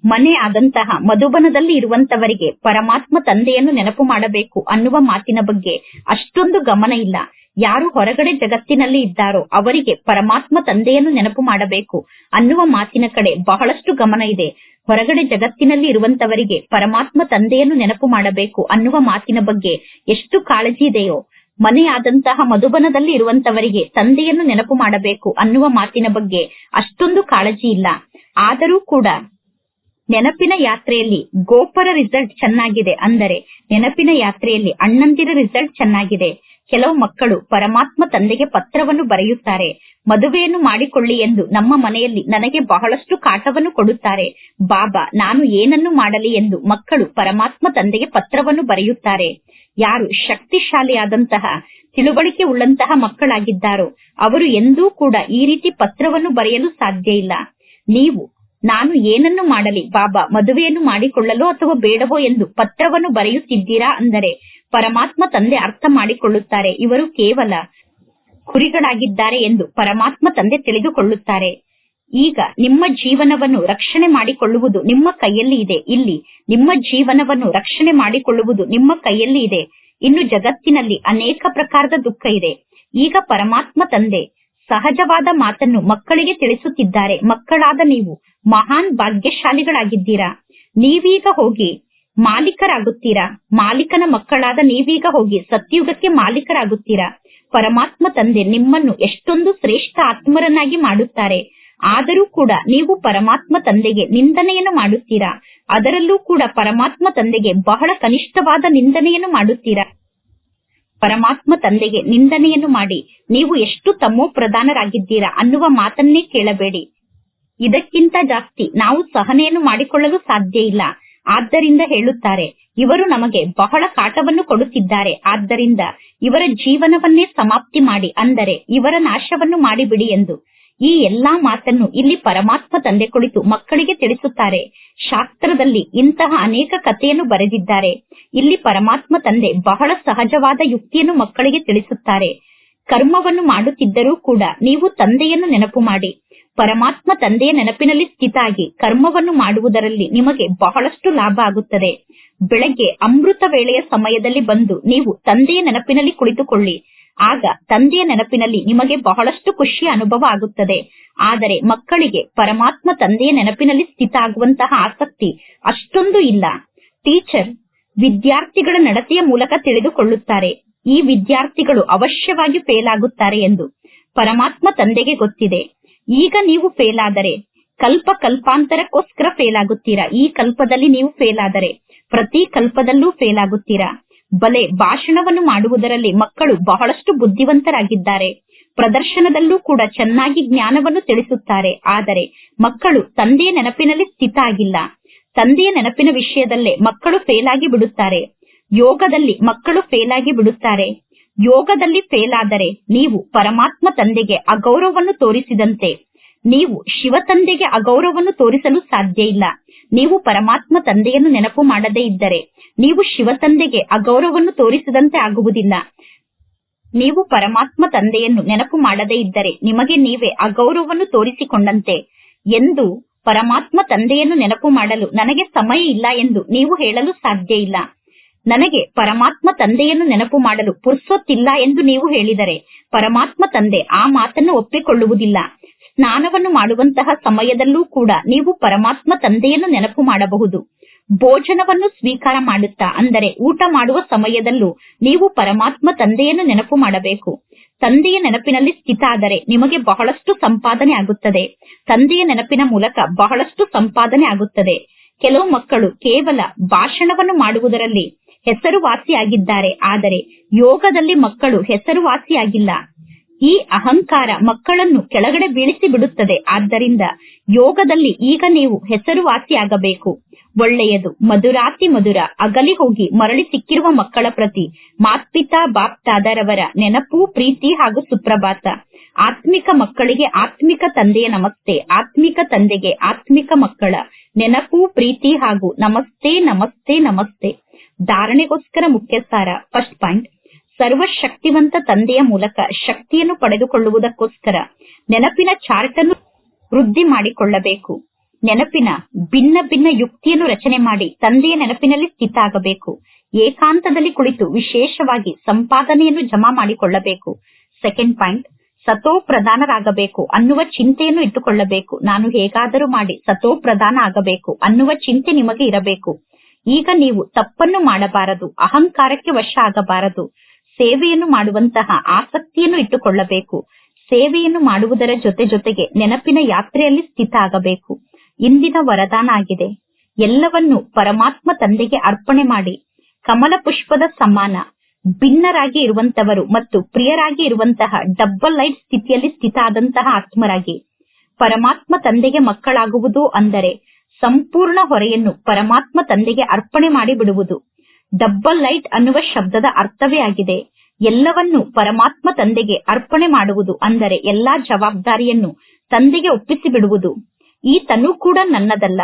S1: ಮನೆ ಆದಂತಹ ಮಧುಬನದಲ್ಲಿ ಇರುವಂತವರಿಗೆ ಪರಮಾತ್ಮ ತಂದೆಯನ್ನು ನೆನಪು ಮಾಡಬೇಕು ಅನ್ನುವ ಮಾತಿನ ಬಗ್ಗೆ ಅಷ್ಟೊಂದು ಗಮನ ಇಲ್ಲ. ಯಾರು ಹೊರಗಡೆ ಜಗತ್ತಿನಲ್ಲಿ ಇದ್ದಾರೋ ಅವರಿಗೆ ಪರಮಾತ್ಮ ತಂದೆಯನ್ನು ನೆನಪು ಮಾಡಬೇಕು ಅನ್ನುವ ಮಾತಿನ ಕಡೆ ಬಹಳಷ್ಟು ಗಮನ ಇದೆ. ಹೊರಗಡೆ ಜಗತ್ತಿನಲ್ಲಿ ಇರುವಂತವರಿಗೆ ಪರಮಾತ್ಮ ತಂದೆಯನ್ನು ನೆನಪು ಮಾಡಬೇಕು ಅನ್ನುವ ಮಾತಿನ ಬಗ್ಗೆ ಎಷ್ಟು ಕಾಳಜಿ ಇದೆಯೋ ಮನೆಯಾದಂತಹ ಮಧುಬನದಲ್ಲಿ ಇರುವಂತವರಿಗೆ ತಂದೆಯನ್ನು ನೆನಪು ಮಾಡಬೇಕು ಅನ್ನುವ ಮಾತಿನ ಬಗ್ಗೆ ಅಷ್ಟೊಂದು ಕಾಳಜಿ ಇಲ್ಲ. ಆದರೂ ಕೂಡ ನೆನಪಿನ ಯಾತ್ರೆಯಲ್ಲಿ ಗೋಪರ ರಿಸಲ್ಟ್ ಚೆನ್ನಾಗಿದೆ ಅಂದರೆ ನೆನಪಿನ ಯಾತ್ರೆಯಲ್ಲಿ ಅಣ್ಣಂದಿರ ರಿಸಲ್ಟ್ ಚೆನ್ನಾಗಿದೆ. ಕೆಲವು ಮಕ್ಕಳು ಪರಮಾತ್ಮ ತಂದೆಗೆ ಪತ್ರವನ್ನು ಬರೆಯುತ್ತಾರೆ. ಮದುವೆಯನ್ನು ಮಾಡಿಕೊಳ್ಳಿ ಎಂದು ನಮ್ಮ ಮನೆಯಲ್ಲಿ ನನಗೆ ಬಹಳಷ್ಟು ಕಾಟವನ್ನು ಕೊಡುತ್ತಾರೆ. ಬಾಬಾ, ನಾನು ಏನನ್ನು ಮಾಡಲಿ ಎಂದು ಮಕ್ಕಳು ಪರಮಾತ್ಮ ತಂದೆಗೆ ಪತ್ರವನ್ನು ಬರೆಯುತ್ತಾರೆ. ಯಾರು ಶಕ್ತಿಶಾಲಿಯಾದಂತಹ, ತಿಳುವಳಿಕೆ ಉಳ್ಳಂತಹ ಮಕ್ಕಳಾಗಿದ್ದಾರೋ, ಅವರು ಎಂದೂ ಕೂಡ ಈ ರೀತಿ ಪತ್ರವನ್ನು ಬರೆಯಲು ಸಾಧ್ಯ ಇಲ್ಲ. ನೀವು ನಾನು ಏನನ್ನು ಮಾಡಲಿ? ಬಾಬಾ, ಮದುವೆಯನ್ನು ಮಾಡಿಕೊಳ್ಳಲು ಅಥವಾ ಬೇಡವೋ ಎಂದು ಪತ್ರವನ್ನು ಬರೆಯುತ್ತಿದ್ದೀರಾ ಅಂದರೆ ಪರಮಾತ್ಮ ತಂದೆ ಅರ್ಥ ಮಾಡಿಕೊಳ್ಳುತ್ತಾರೆ. ಇವರು ಕೇವಲ ಕುರಿಗಳಾಗಿದ್ದಾರೆ ಎಂದು ಪರಮಾತ್ಮ ತಂದೆ ತಿಳಿದುಕೊಳ್ಳುತ್ತಾರೆ. ಈಗ ನಿಮ್ಮ ಜೀವನವನ್ನು ರಕ್ಷಣೆ ಮಾಡಿಕೊಳ್ಳುವುದು ನಿಮ್ಮ ಕೈಯಲ್ಲಿ ಇದೆ. ಇಲ್ಲಿ ನಿಮ್ಮ ಜೀವನವನ್ನು ರಕ್ಷಣೆ ಮಾಡಿಕೊಳ್ಳುವುದು ನಿಮ್ಮ ಕೈಯಲ್ಲಿ ಇದೆ. ಇನ್ನು ಜಗತ್ತಿನಲ್ಲಿ ಅನೇಕ ಪ್ರಕಾರದ ದುಃಖ ಇದೆ. ಈಗ ಪರಮಾತ್ಮ ತಂದೆ ಸಹಜವಾದ ಮಾತನ್ನು ಮಕ್ಕಳಿಗೆ ತಿಳಿಸುತ್ತಿದ್ದಾರೆ. ಮಕ್ಕಳಾದ ನೀವು ಮಹಾನ್ ಭಾಗ್ಯಶಾಲಿಗಳಾಗಿದ್ದೀರಾ? ನೀವೀಗ ಹೋಗಿ ಮಾಲೀಕರಾಗುತ್ತೀರಾ? ಮಾಲೀಕನ ಮಕ್ಕಳಾದ ನೀವೀಗ ಹೋಗಿ ಸತ್ಯುಗಕ್ಕೆ ಮಾಲೀಕರಾಗುತ್ತೀರಾ? ಪರಮಾತ್ಮ ತಂದೆ ನಿಮ್ಮನ್ನು ಎಷ್ಟೊಂದು ಶ್ರೇಷ್ಠ ಆತ್ಮರನ್ನಾಗಿ ಮಾಡುತ್ತಾರೆ. ಆದರೂ ಕೂಡ ನೀವು ಪರಮಾತ್ಮ ತಂದೆಗೆ ನಿಂದನೆಯನ್ನು ಮಾಡುತ್ತೀರಾ? ಅದರಲ್ಲೂ ಕೂಡ ಪರಮಾತ್ಮ ತಂದೆಗೆ ಬಹಳ ಕನಿಷ್ಠವಾದ ನಿಂದನೆಯನ್ನು ಮಾಡುತ್ತೀರಾ? ಪರಮಾತ್ಮ ತಂದೆಗೆ ನಿಂದನೆಯನ್ನು ಮಾಡಿ ನೀವು ಎಷ್ಟು ತಮೋ ಪ್ರಧಾನರಾಗಿದ್ದೀರಾ ಅನ್ನುವ ಮಾತನ್ನೇ ಕೇಳಬೇಡಿ. ಇದಕ್ಕಿಂತ ಜಾಸ್ತಿ ನಾವು ಸಹನೆಯನ್ನು ಮಾಡಿಕೊಳ್ಳಲು ಸಾಧ್ಯ ಇಲ್ಲ. ಆದ್ದರಿಂದ ಹೇಳುತ್ತಾರೆ, ಇವರು ನಮಗೆ ಬಹಳ ಕಾಟವನ್ನು ಕೊಡುತ್ತಿದ್ದಾರೆ. ಆದ್ದರಿಂದ ಇವರ ಜೀವನವನ್ನೇ ಸಮಾಪ್ತಿ ಮಾಡಿ ಅಂದರೆ ಇವರ ನಾಶವನ್ನು ಮಾಡಿಬಿಡಿ ಎಂದು. ಈ ಎಲ್ಲಾ ಮಾತನ್ನು ಇಲ್ಲಿ ಪರಮಾತ್ಮ ತಂದೆ ಕುಳಿತು ಮಕ್ಕಳಿಗೆ ತಿಳಿಸುತ್ತಾರೆ. ಶಾಸ್ತ್ರದಲ್ಲಿ ಇಂತಹ ಅನೇಕ ಕಥೆಯನ್ನು ಬರೆದಿದ್ದಾರೆ. ಇಲ್ಲಿ ಪರಮಾತ್ಮ ತಂದೆ ಬಹಳ ಸಹಜವಾದ ಯುಕ್ತಿಯನ್ನು ಮಕ್ಕಳಿಗೆ ತಿಳಿಸುತ್ತಾರೆ. ಕರ್ಮವನ್ನು ಮಾಡುತ್ತಿದ್ದರೂ ಕೂಡ ನೀವು ತಂದೆಯನ್ನು ನೆನಪು ಮಾಡಿ. ಪರಮಾತ್ಮ ತಂದೆಯ ನೆನಪಿನಲ್ಲಿ ಸ್ಥಿತಾಗಿ ಕರ್ಮವನ್ನು ಮಾಡುವುದರಲ್ಲಿ ನಿಮಗೆ ಬಹಳಷ್ಟು ಲಾಭ ಆಗುತ್ತದೆ. ಬೆಳಗ್ಗೆ ಅಮೃತ ವೇಳೆಯ ಸಮಯದಲ್ಲಿ ಬಂದು ನೀವು ತಂದೆಯ ನೆನಪಿನಲ್ಲಿ ಕುಳಿತುಕೊಳ್ಳಿ. ಆಗ ತಂದೆಯ ನೆನಪಿನಲ್ಲಿ ನಿಮಗೆ ಬಹಳಷ್ಟು ಖುಷಿಯ ಅನುಭವ ಆಗುತ್ತದೆ. ಆದರೆ ಮಕ್ಕಳಿಗೆ ಪರಮಾತ್ಮ ತಂದೆಯ ನೆನಪಿನಲ್ಲಿ ಸ್ಥಿತ ಆಗುವಂತಹ ಆಸಕ್ತಿ ಅಷ್ಟೊಂದು ಇಲ್ಲ. ಟೀಚರ್, ವಿದ್ಯಾರ್ಥಿಗಳ ನಡತೆಯ ಮೂಲಕ ತಿಳಿದುಕೊಳ್ಳುತ್ತಾರೆ. ಈ ವಿದ್ಯಾರ್ಥಿಗಳು ಅವಶ್ಯವಾಗಿ ಫೇಲ್ ಆಗುತ್ತಾರೆ ಎಂದು ಪರಮಾತ್ಮ ತಂದೆಗೆ ಗೊತ್ತಿದೆ. ಈಗ ನೀವು ಫೇಲ್ ಆದರೆ ಕಲ್ಪ ಕಲ್ಪಾಂತರಕ್ಕೋಸ್ಕರ ಫೇಲ್ ಆಗುತ್ತೀರಾ ಈ ಕಲ್ಪದಲ್ಲಿ ನೀವು ಫೇಲ್ ಆದರೆ ಪ್ರತಿ ಕಲ್ಪದಲ್ಲೂ ಫೇಲ್ ಆಗುತ್ತೀರಾ ಬಲೆ ಭಾಷಣವನ್ನು ಮಾಡುವುದರಲ್ಲಿ ಮಕ್ಕಳು ಬಹಳಷ್ಟು ಬುದ್ಧಿವಂತರಾಗಿದ್ದಾರೆ. ಪ್ರದರ್ಶನದಲ್ಲೂ ಕೂಡ ಚೆನ್ನಾಗಿ ಜ್ಞಾನವನ್ನು ತಿಳಿಸುತ್ತಾರೆ. ಆದರೆ ಮಕ್ಕಳು ತಂದೆಯ ನೆನಪಿನಲ್ಲಿ ಸ್ಥಿತ ಆಗಿಲ್ಲ. ತಂದೆಯ ನೆನಪಿನ ವಿಷಯದಲ್ಲೇ ಮಕ್ಕಳು ಫೇಲ್ ಆಗಿ ಬಿಡುತ್ತಾರೆ. ಯೋಗದಲ್ಲಿ ಮಕ್ಕಳು ಫೇಲ್ ಆಗಿ ಬಿಡುತ್ತಾರೆ. ಯೋಗದಲ್ಲಿ ಫೇಲ್ ಆದರೆ ನೀವು ಪರಮಾತ್ಮ ತಂದೆಗೆ ಅಗೌರವವನ್ನು ತೋರಿಸಿದಂತೆ. ನೀವು ಶಿವ ತಂದೆಗೆ ಅಗೌರವವನ್ನು ತೋರಿಸಲು ಸಾಧ್ಯ ಇಲ್ಲ. ನೀವು ಪರಮಾತ್ಮ ತಂದೆಯನ್ನು ನೆನಪು ಮಾಡದೇ ಇದ್ದರೆ. ನೀವು ಶಿವ ತಂದೆಗೆ ಅಗೌರವವನ್ನು ತೋರಿಸಿದಂತೆ ಆಗುವುದಿಲ್ಲ. ನೀವು ಪರಮಾತ್ಮ ತಂದೆಯನ್ನು ನೆನಪು ಮಾಡದೇ ಇದ್ದರೆ ನಿಮಗೆ ನೀವೇ ಅಗೌರವವನ್ನು ತೋರಿಸಿಕೊಂಡಂತೆ. ಎಂದು ಪರಮಾತ್ಮ ತಂದೆಯನ್ನು ನೆನಪು ಮಾಡಲು ನನಗೆ ಸಮಯ ಇಲ್ಲ ಎಂದು ನೀವು ಹೇಳಲು ಸಾಧ್ಯ ಇಲ್ಲ. ನನಗೆ ಪರಮಾತ್ಮ ತಂದೆಯನ್ನು ನೆನಪು ಮಾಡಲು ಪುರ್ಸೊತ್ತಿಲ್ಲ ಎಂದು ನೀವು ಹೇಳಿದರೆ ಪರಮಾತ್ಮ ತಂದೆ ಆ ಮಾತನ್ನು ಒಪ್ಪಿಕೊಳ್ಳುವುದಿಲ್ಲ. ಸ್ನಾನವನ್ನು ಮಾಡುವಂತಹ ಸಮಯದಲ್ಲೂ ಕೂಡ ನೀವು ಪರಮಾತ್ಮ ತಂದೆಯನ್ನು ನೆನಪು ಮಾಡಬಹುದು. ಭೋಜನವನ್ನು ಸ್ವೀಕಾರ ಮಾಡುತ್ತಾ, ಅಂದರೆ ಊಟ ಮಾಡುವ ಸಮಯದಲ್ಲೂ ನೀವು ಪರಮಾತ್ಮ ತಂದೆಯನ್ನು ನೆನಪು ಮಾಡಬೇಕು. ತಂದೆಯ ನೆನಪಿನಲ್ಲಿ ಸ್ಥಿತ ಆದರೆ ನಿಮಗೆ ಬಹಳಷ್ಟು ಸಂಪಾದನೆ ಆಗುತ್ತದೆ. ತಂದೆಯ ನೆನಪಿನ ಮೂಲಕ ಬಹಳಷ್ಟು ಸಂಪಾದನೆ ಆಗುತ್ತದೆ. ಕೆಲವು ಮಕ್ಕಳು ಕೇವಲ ಭಾಷಣವನ್ನು ಮಾಡುವುದರಲ್ಲಿ ಹೆಸರುವಾಸಿಯಾಗಿದ್ದಾರೆ, ಆದರೆ ಯೋಗದಲ್ಲಿ ಮಕ್ಕಳು ಹೆಸರುವಾಸಿಯಾಗಿಲ್ಲ. ಈ ಅಹಂಕಾರ ಮಕ್ಕಳನ್ನು ಕೆಳಗಡೆ ಬೀಳಿಸಿ ಬಿಡುತ್ತದೆ. ಆದ್ದರಿಂದ ಯೋಗದಲ್ಲಿ ಈಗ ನೀವು ಹೆಸರುವಾಸಿಯಾಗಬೇಕು. ಒಳ್ಳೆಯದು, ಮಧುರಾತಿ ಮಧುರ, ಅಗಲಿ ಹೋಗಿ ಮರಳಿ ಸಿಕ್ಕಿರುವ ಮಕ್ಕಳ ಪ್ರತಿ ಮಾತ್ಪಿತಾ ಬಾಪ್ತಾದರವರ ನೆನಪು, ಪ್ರೀತಿ ಹಾಗೂ ಸುಪ್ರಭಾತ. ಆತ್ಮಿಕ ಮಕ್ಕಳಿಗೆ ಆತ್ಮಿಕ ತಂದೆಯ ನಮಸ್ತೆ, ಆತ್ಮಿಕ ತಂದೆಗೆ ಆತ್ಮಿಕ ಮಕ್ಕಳ ನೆನಪು, ಪ್ರೀತಿ ಹಾಗೂ ನಮಸ್ತೆ ನಮಸ್ತೆ ನಮಸ್ತೆ. ಧಾರಣೆಗೋಸ್ಕರ ಮುಖ್ಯಸ್ಥಾರ ಫಸ್ಟ್ ಪಾಯಿಂಟ್. ಸರ್ವಶಕ್ತಿವಂತ ತಂದೆಯ ಮೂಲಕ ಶಕ್ತಿಯನ್ನು ಪಡೆದುಕೊಳ್ಳುವುದಕ್ಕೋಸ್ಕರ ನೆನಪಿನ ಚಾರ್ಟ್ ಅನ್ನು ವೃದ್ಧಿ ಮಾಡಿಕೊಳ್ಳಬೇಕು. ನೆನಪಿನ ಭಿನ್ನ ಭಿನ್ನ ಯುಕ್ತಿಯನ್ನು ರಚನೆ ಮಾಡಿ ತಂದೆಯ ನೆನಪಿನಲ್ಲಿ ಸ್ಥಿತ ಆಗಬೇಕು ಏಕಾಂತದಲ್ಲಿ ಕುಳಿತು ವಿಶೇಷವಾಗಿ ಸಂಪಾದನೆಯನ್ನು ಜಮಾ ಮಾಡಿಕೊಳ್ಳಬೇಕು. ಸೆಕೆಂಡ್ ಪಾಯಿಂಟ್, ಸತೋ ಪ್ರಧಾನರಾಗಬೇಕು ಅನ್ನುವ ಚಿಂತೆಯನ್ನು ಇಟ್ಟುಕೊಳ್ಳಬೇಕು. ನಾನು ಹೇಗಾದರೂ ಮಾಡಿ ಸತೋ ಪ್ರಧಾನ ಆಗಬೇಕು ಅನ್ನುವ ಚಿಂತೆ ನಿಮಗೆ ಇರಬೇಕು. ಈಗ ನೀವು ತಪ್ಪನ್ನು ಮಾಡಬಾರದು, ಅಹಂಕಾರಕ್ಕೆ ವಶ ಆಗಬಾರದು. ಸೇವೆಯನ್ನು ಮಾಡುವಂತಹ ಆಸಕ್ತಿಯನ್ನು ಇಟ್ಟುಕೊಳ್ಳಬೇಕು. ಸೇವೆಯನ್ನು ಮಾಡುವುದರ ಜೊತೆ ಜೊತೆಗೆ ನೆನಪಿನ ಯಾತ್ರೆಯಲ್ಲಿ ಸ್ಥಿತ ಆಗಬೇಕು. ಇಂದಿನ ವರದಾನ ಆಗಿದೆ. ಎಲ್ಲವನ್ನು ಪರಮಾತ್ಮ ತಂದೆಗೆ ಅರ್ಪಣೆ ಮಾಡಿ ಕಮಲ ಪುಷ್ಪದ ಸಮಾನ, ಭಿನ್ನರಾಗಿ ಇರುವಂತವರು ಮತ್ತು ಪ್ರಿಯರಾಗಿ ಇರುವಂತಹ ಡಬ್ಬಲ್ ಲೈಟ್ ಸ್ಥಿತಿಯಲ್ಲಿ ಸ್ಥಿತ ಆದಂತಹ ಆತ್ಮರಾಗಿ. ಪರಮಾತ್ಮ ತಂದೆಗೆ ಮಕ್ಕಳಾಗುವುದು ಅಂದರೆ ಸಂಪೂರ್ಣ ಹೊರೆಯನ್ನು ಪರಮಾತ್ಮ ತಂದೆಗೆ ಅರ್ಪಣೆ ಮಾಡಿ ಬಿಡುವುದು ಡಬ್ಬಲ್ ಲೈಟ್ ಅನ್ನುವ ಶಬ್ದದ ಅರ್ಥವೇ ಆಗಿದೆ. ಎಲ್ಲವನ್ನೂ ಪರಮಾತ್ಮ ತಂದೆಗೆ ಅರ್ಪಣೆ ಮಾಡುವುದು ಅಂದರೆ ಎಲ್ಲಾ ಜವಾಬ್ದಾರಿಯನ್ನು ತಂದೆಗೆ ಒಪ್ಪಿಸಿ ಬಿಡುವುದು ಈ ತನು ಕೂಡ ನನ್ನದಲ್ಲ.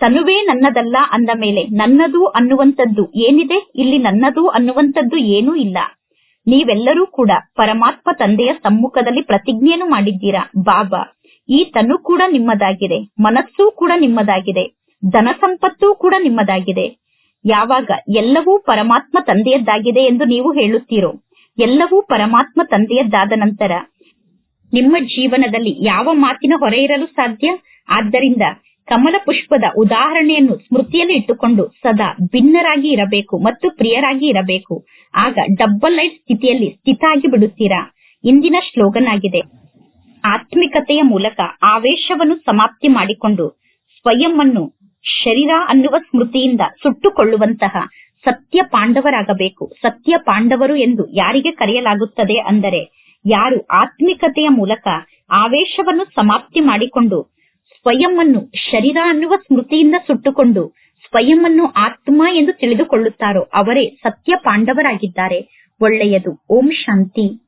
S1: ತನುವೇ ನನ್ನದಲ್ಲ ಅಂದ ಮೇಲೆ ನನ್ನದು ಅನ್ನುವಂಥದ್ದು ಏನಿದೆ? ಇಲ್ಲಿ ನನ್ನದು ಅನ್ನುವಂಥದ್ದು ಏನೂ ಇಲ್ಲ. ನೀವೆಲ್ಲರೂ ಕೂಡ ಪರಮಾತ್ಮ ತಂದೆಯ ಸಮ್ಮುಖದಲ್ಲಿ ಪ್ರತಿಜ್ಞೆಯನ್ನು ಮಾಡಿದ್ದೀರಾ? ಬಾಬಾ ಈ ತನು ಕೂಡ ನಿಮ್ಮದಾಗಿದೆ. ಮನಸ್ಸೂ ಕೂಡ ನಿಮ್ಮದಾಗಿದೆ. ಧನ ಸಂಪತ್ತೂ ಕೂಡ ನಿಮ್ಮದಾಗಿದೆ. ಯಾವಾಗ ಎಲ್ಲವೂ ಪರಮಾತ್ಮ ತಂದೆಯದ್ದಾಗಿದೆ ಎಂದು ನೀವು ಹೇಳುತ್ತೀರೋ, ಎಲ್ಲವೂ ಪರಮಾತ್ಮ ತಂದೆಯದ್ದಾದ ನಂತರ ನಿಮ್ಮ ಜೀವನದಲ್ಲಿ ಯಾವ ಮಾತಿನ ಹೊರೆ ಇರಲು ಸಾಧ್ಯ? ಆದ್ದರಿಂದ ಕಮಲ ಪುಷ್ಪದ ಉದಾಹರಣೆಯನ್ನು ಸ್ಮೃತಿಯಲ್ಲಿ ಇಟ್ಟುಕೊಂಡು ಸದಾ ಭಿನ್ನರಾಗಿ ಇರಬೇಕು ಮತ್ತು ಪ್ರಿಯರಾಗಿ ಇರಬೇಕು. ಆಗ ಡಬ್ಬಲ್ ಲೈಟ್ ಸ್ಥಿತಿಯಲ್ಲಿ ಸ್ಥಿತ ಆಗಿ ಬಿಡುತ್ತೀರಾ? ಇಂದಿನ ಶ್ಲೋಗನ್ ಆಗಿದೆ ಆತ್ಮಿಕತೆಯ ಮೂಲಕ ಆವೇಶವನ್ನು ಸಮಾಪ್ತಿ ಮಾಡಿಕೊಂಡು ಸ್ವಯಂ ಅನ್ನು ಶರೀರ ಅನ್ನುವ ಸ್ಮೃತಿಯಿಂದ ಸುಟ್ಟುಕೊಳ್ಳುವಂತಹ ಸತ್ಯ ಪಾಂಡವರಾಗಬೇಕು. ಸತ್ಯ ಪಾಂಡವರು ಎಂದು ಯಾರಿಗೆ ಕರೆಯಲಾಗುತ್ತದೆ ಅಂದರೆ ಯಾರು ಆತ್ಮಿಕತೆಯ ಮೂಲಕ ಆವೇಶವನ್ನು ಸಮಾಪ್ತಿ ಮಾಡಿಕೊಂಡು ಸ್ವಯಂ ಅನ್ನು ಶರೀರ ಅನ್ನುವ ಸ್ಮೃತಿಯಿಂದ ಸುಟ್ಟುಕೊಂಡು ಸ್ವಯಂ ಅನ್ನು ಆತ್ಮ ಎಂದು ತಿಳಿದುಕೊಳ್ಳುತ್ತಾರೋ ಅವರೇ ಸತ್ಯ ಪಾಂಡವರಾಗಿದ್ದಾರೆ. ಒಳ್ಳೆಯದು. ಓಂ ಶಾಂತಿ.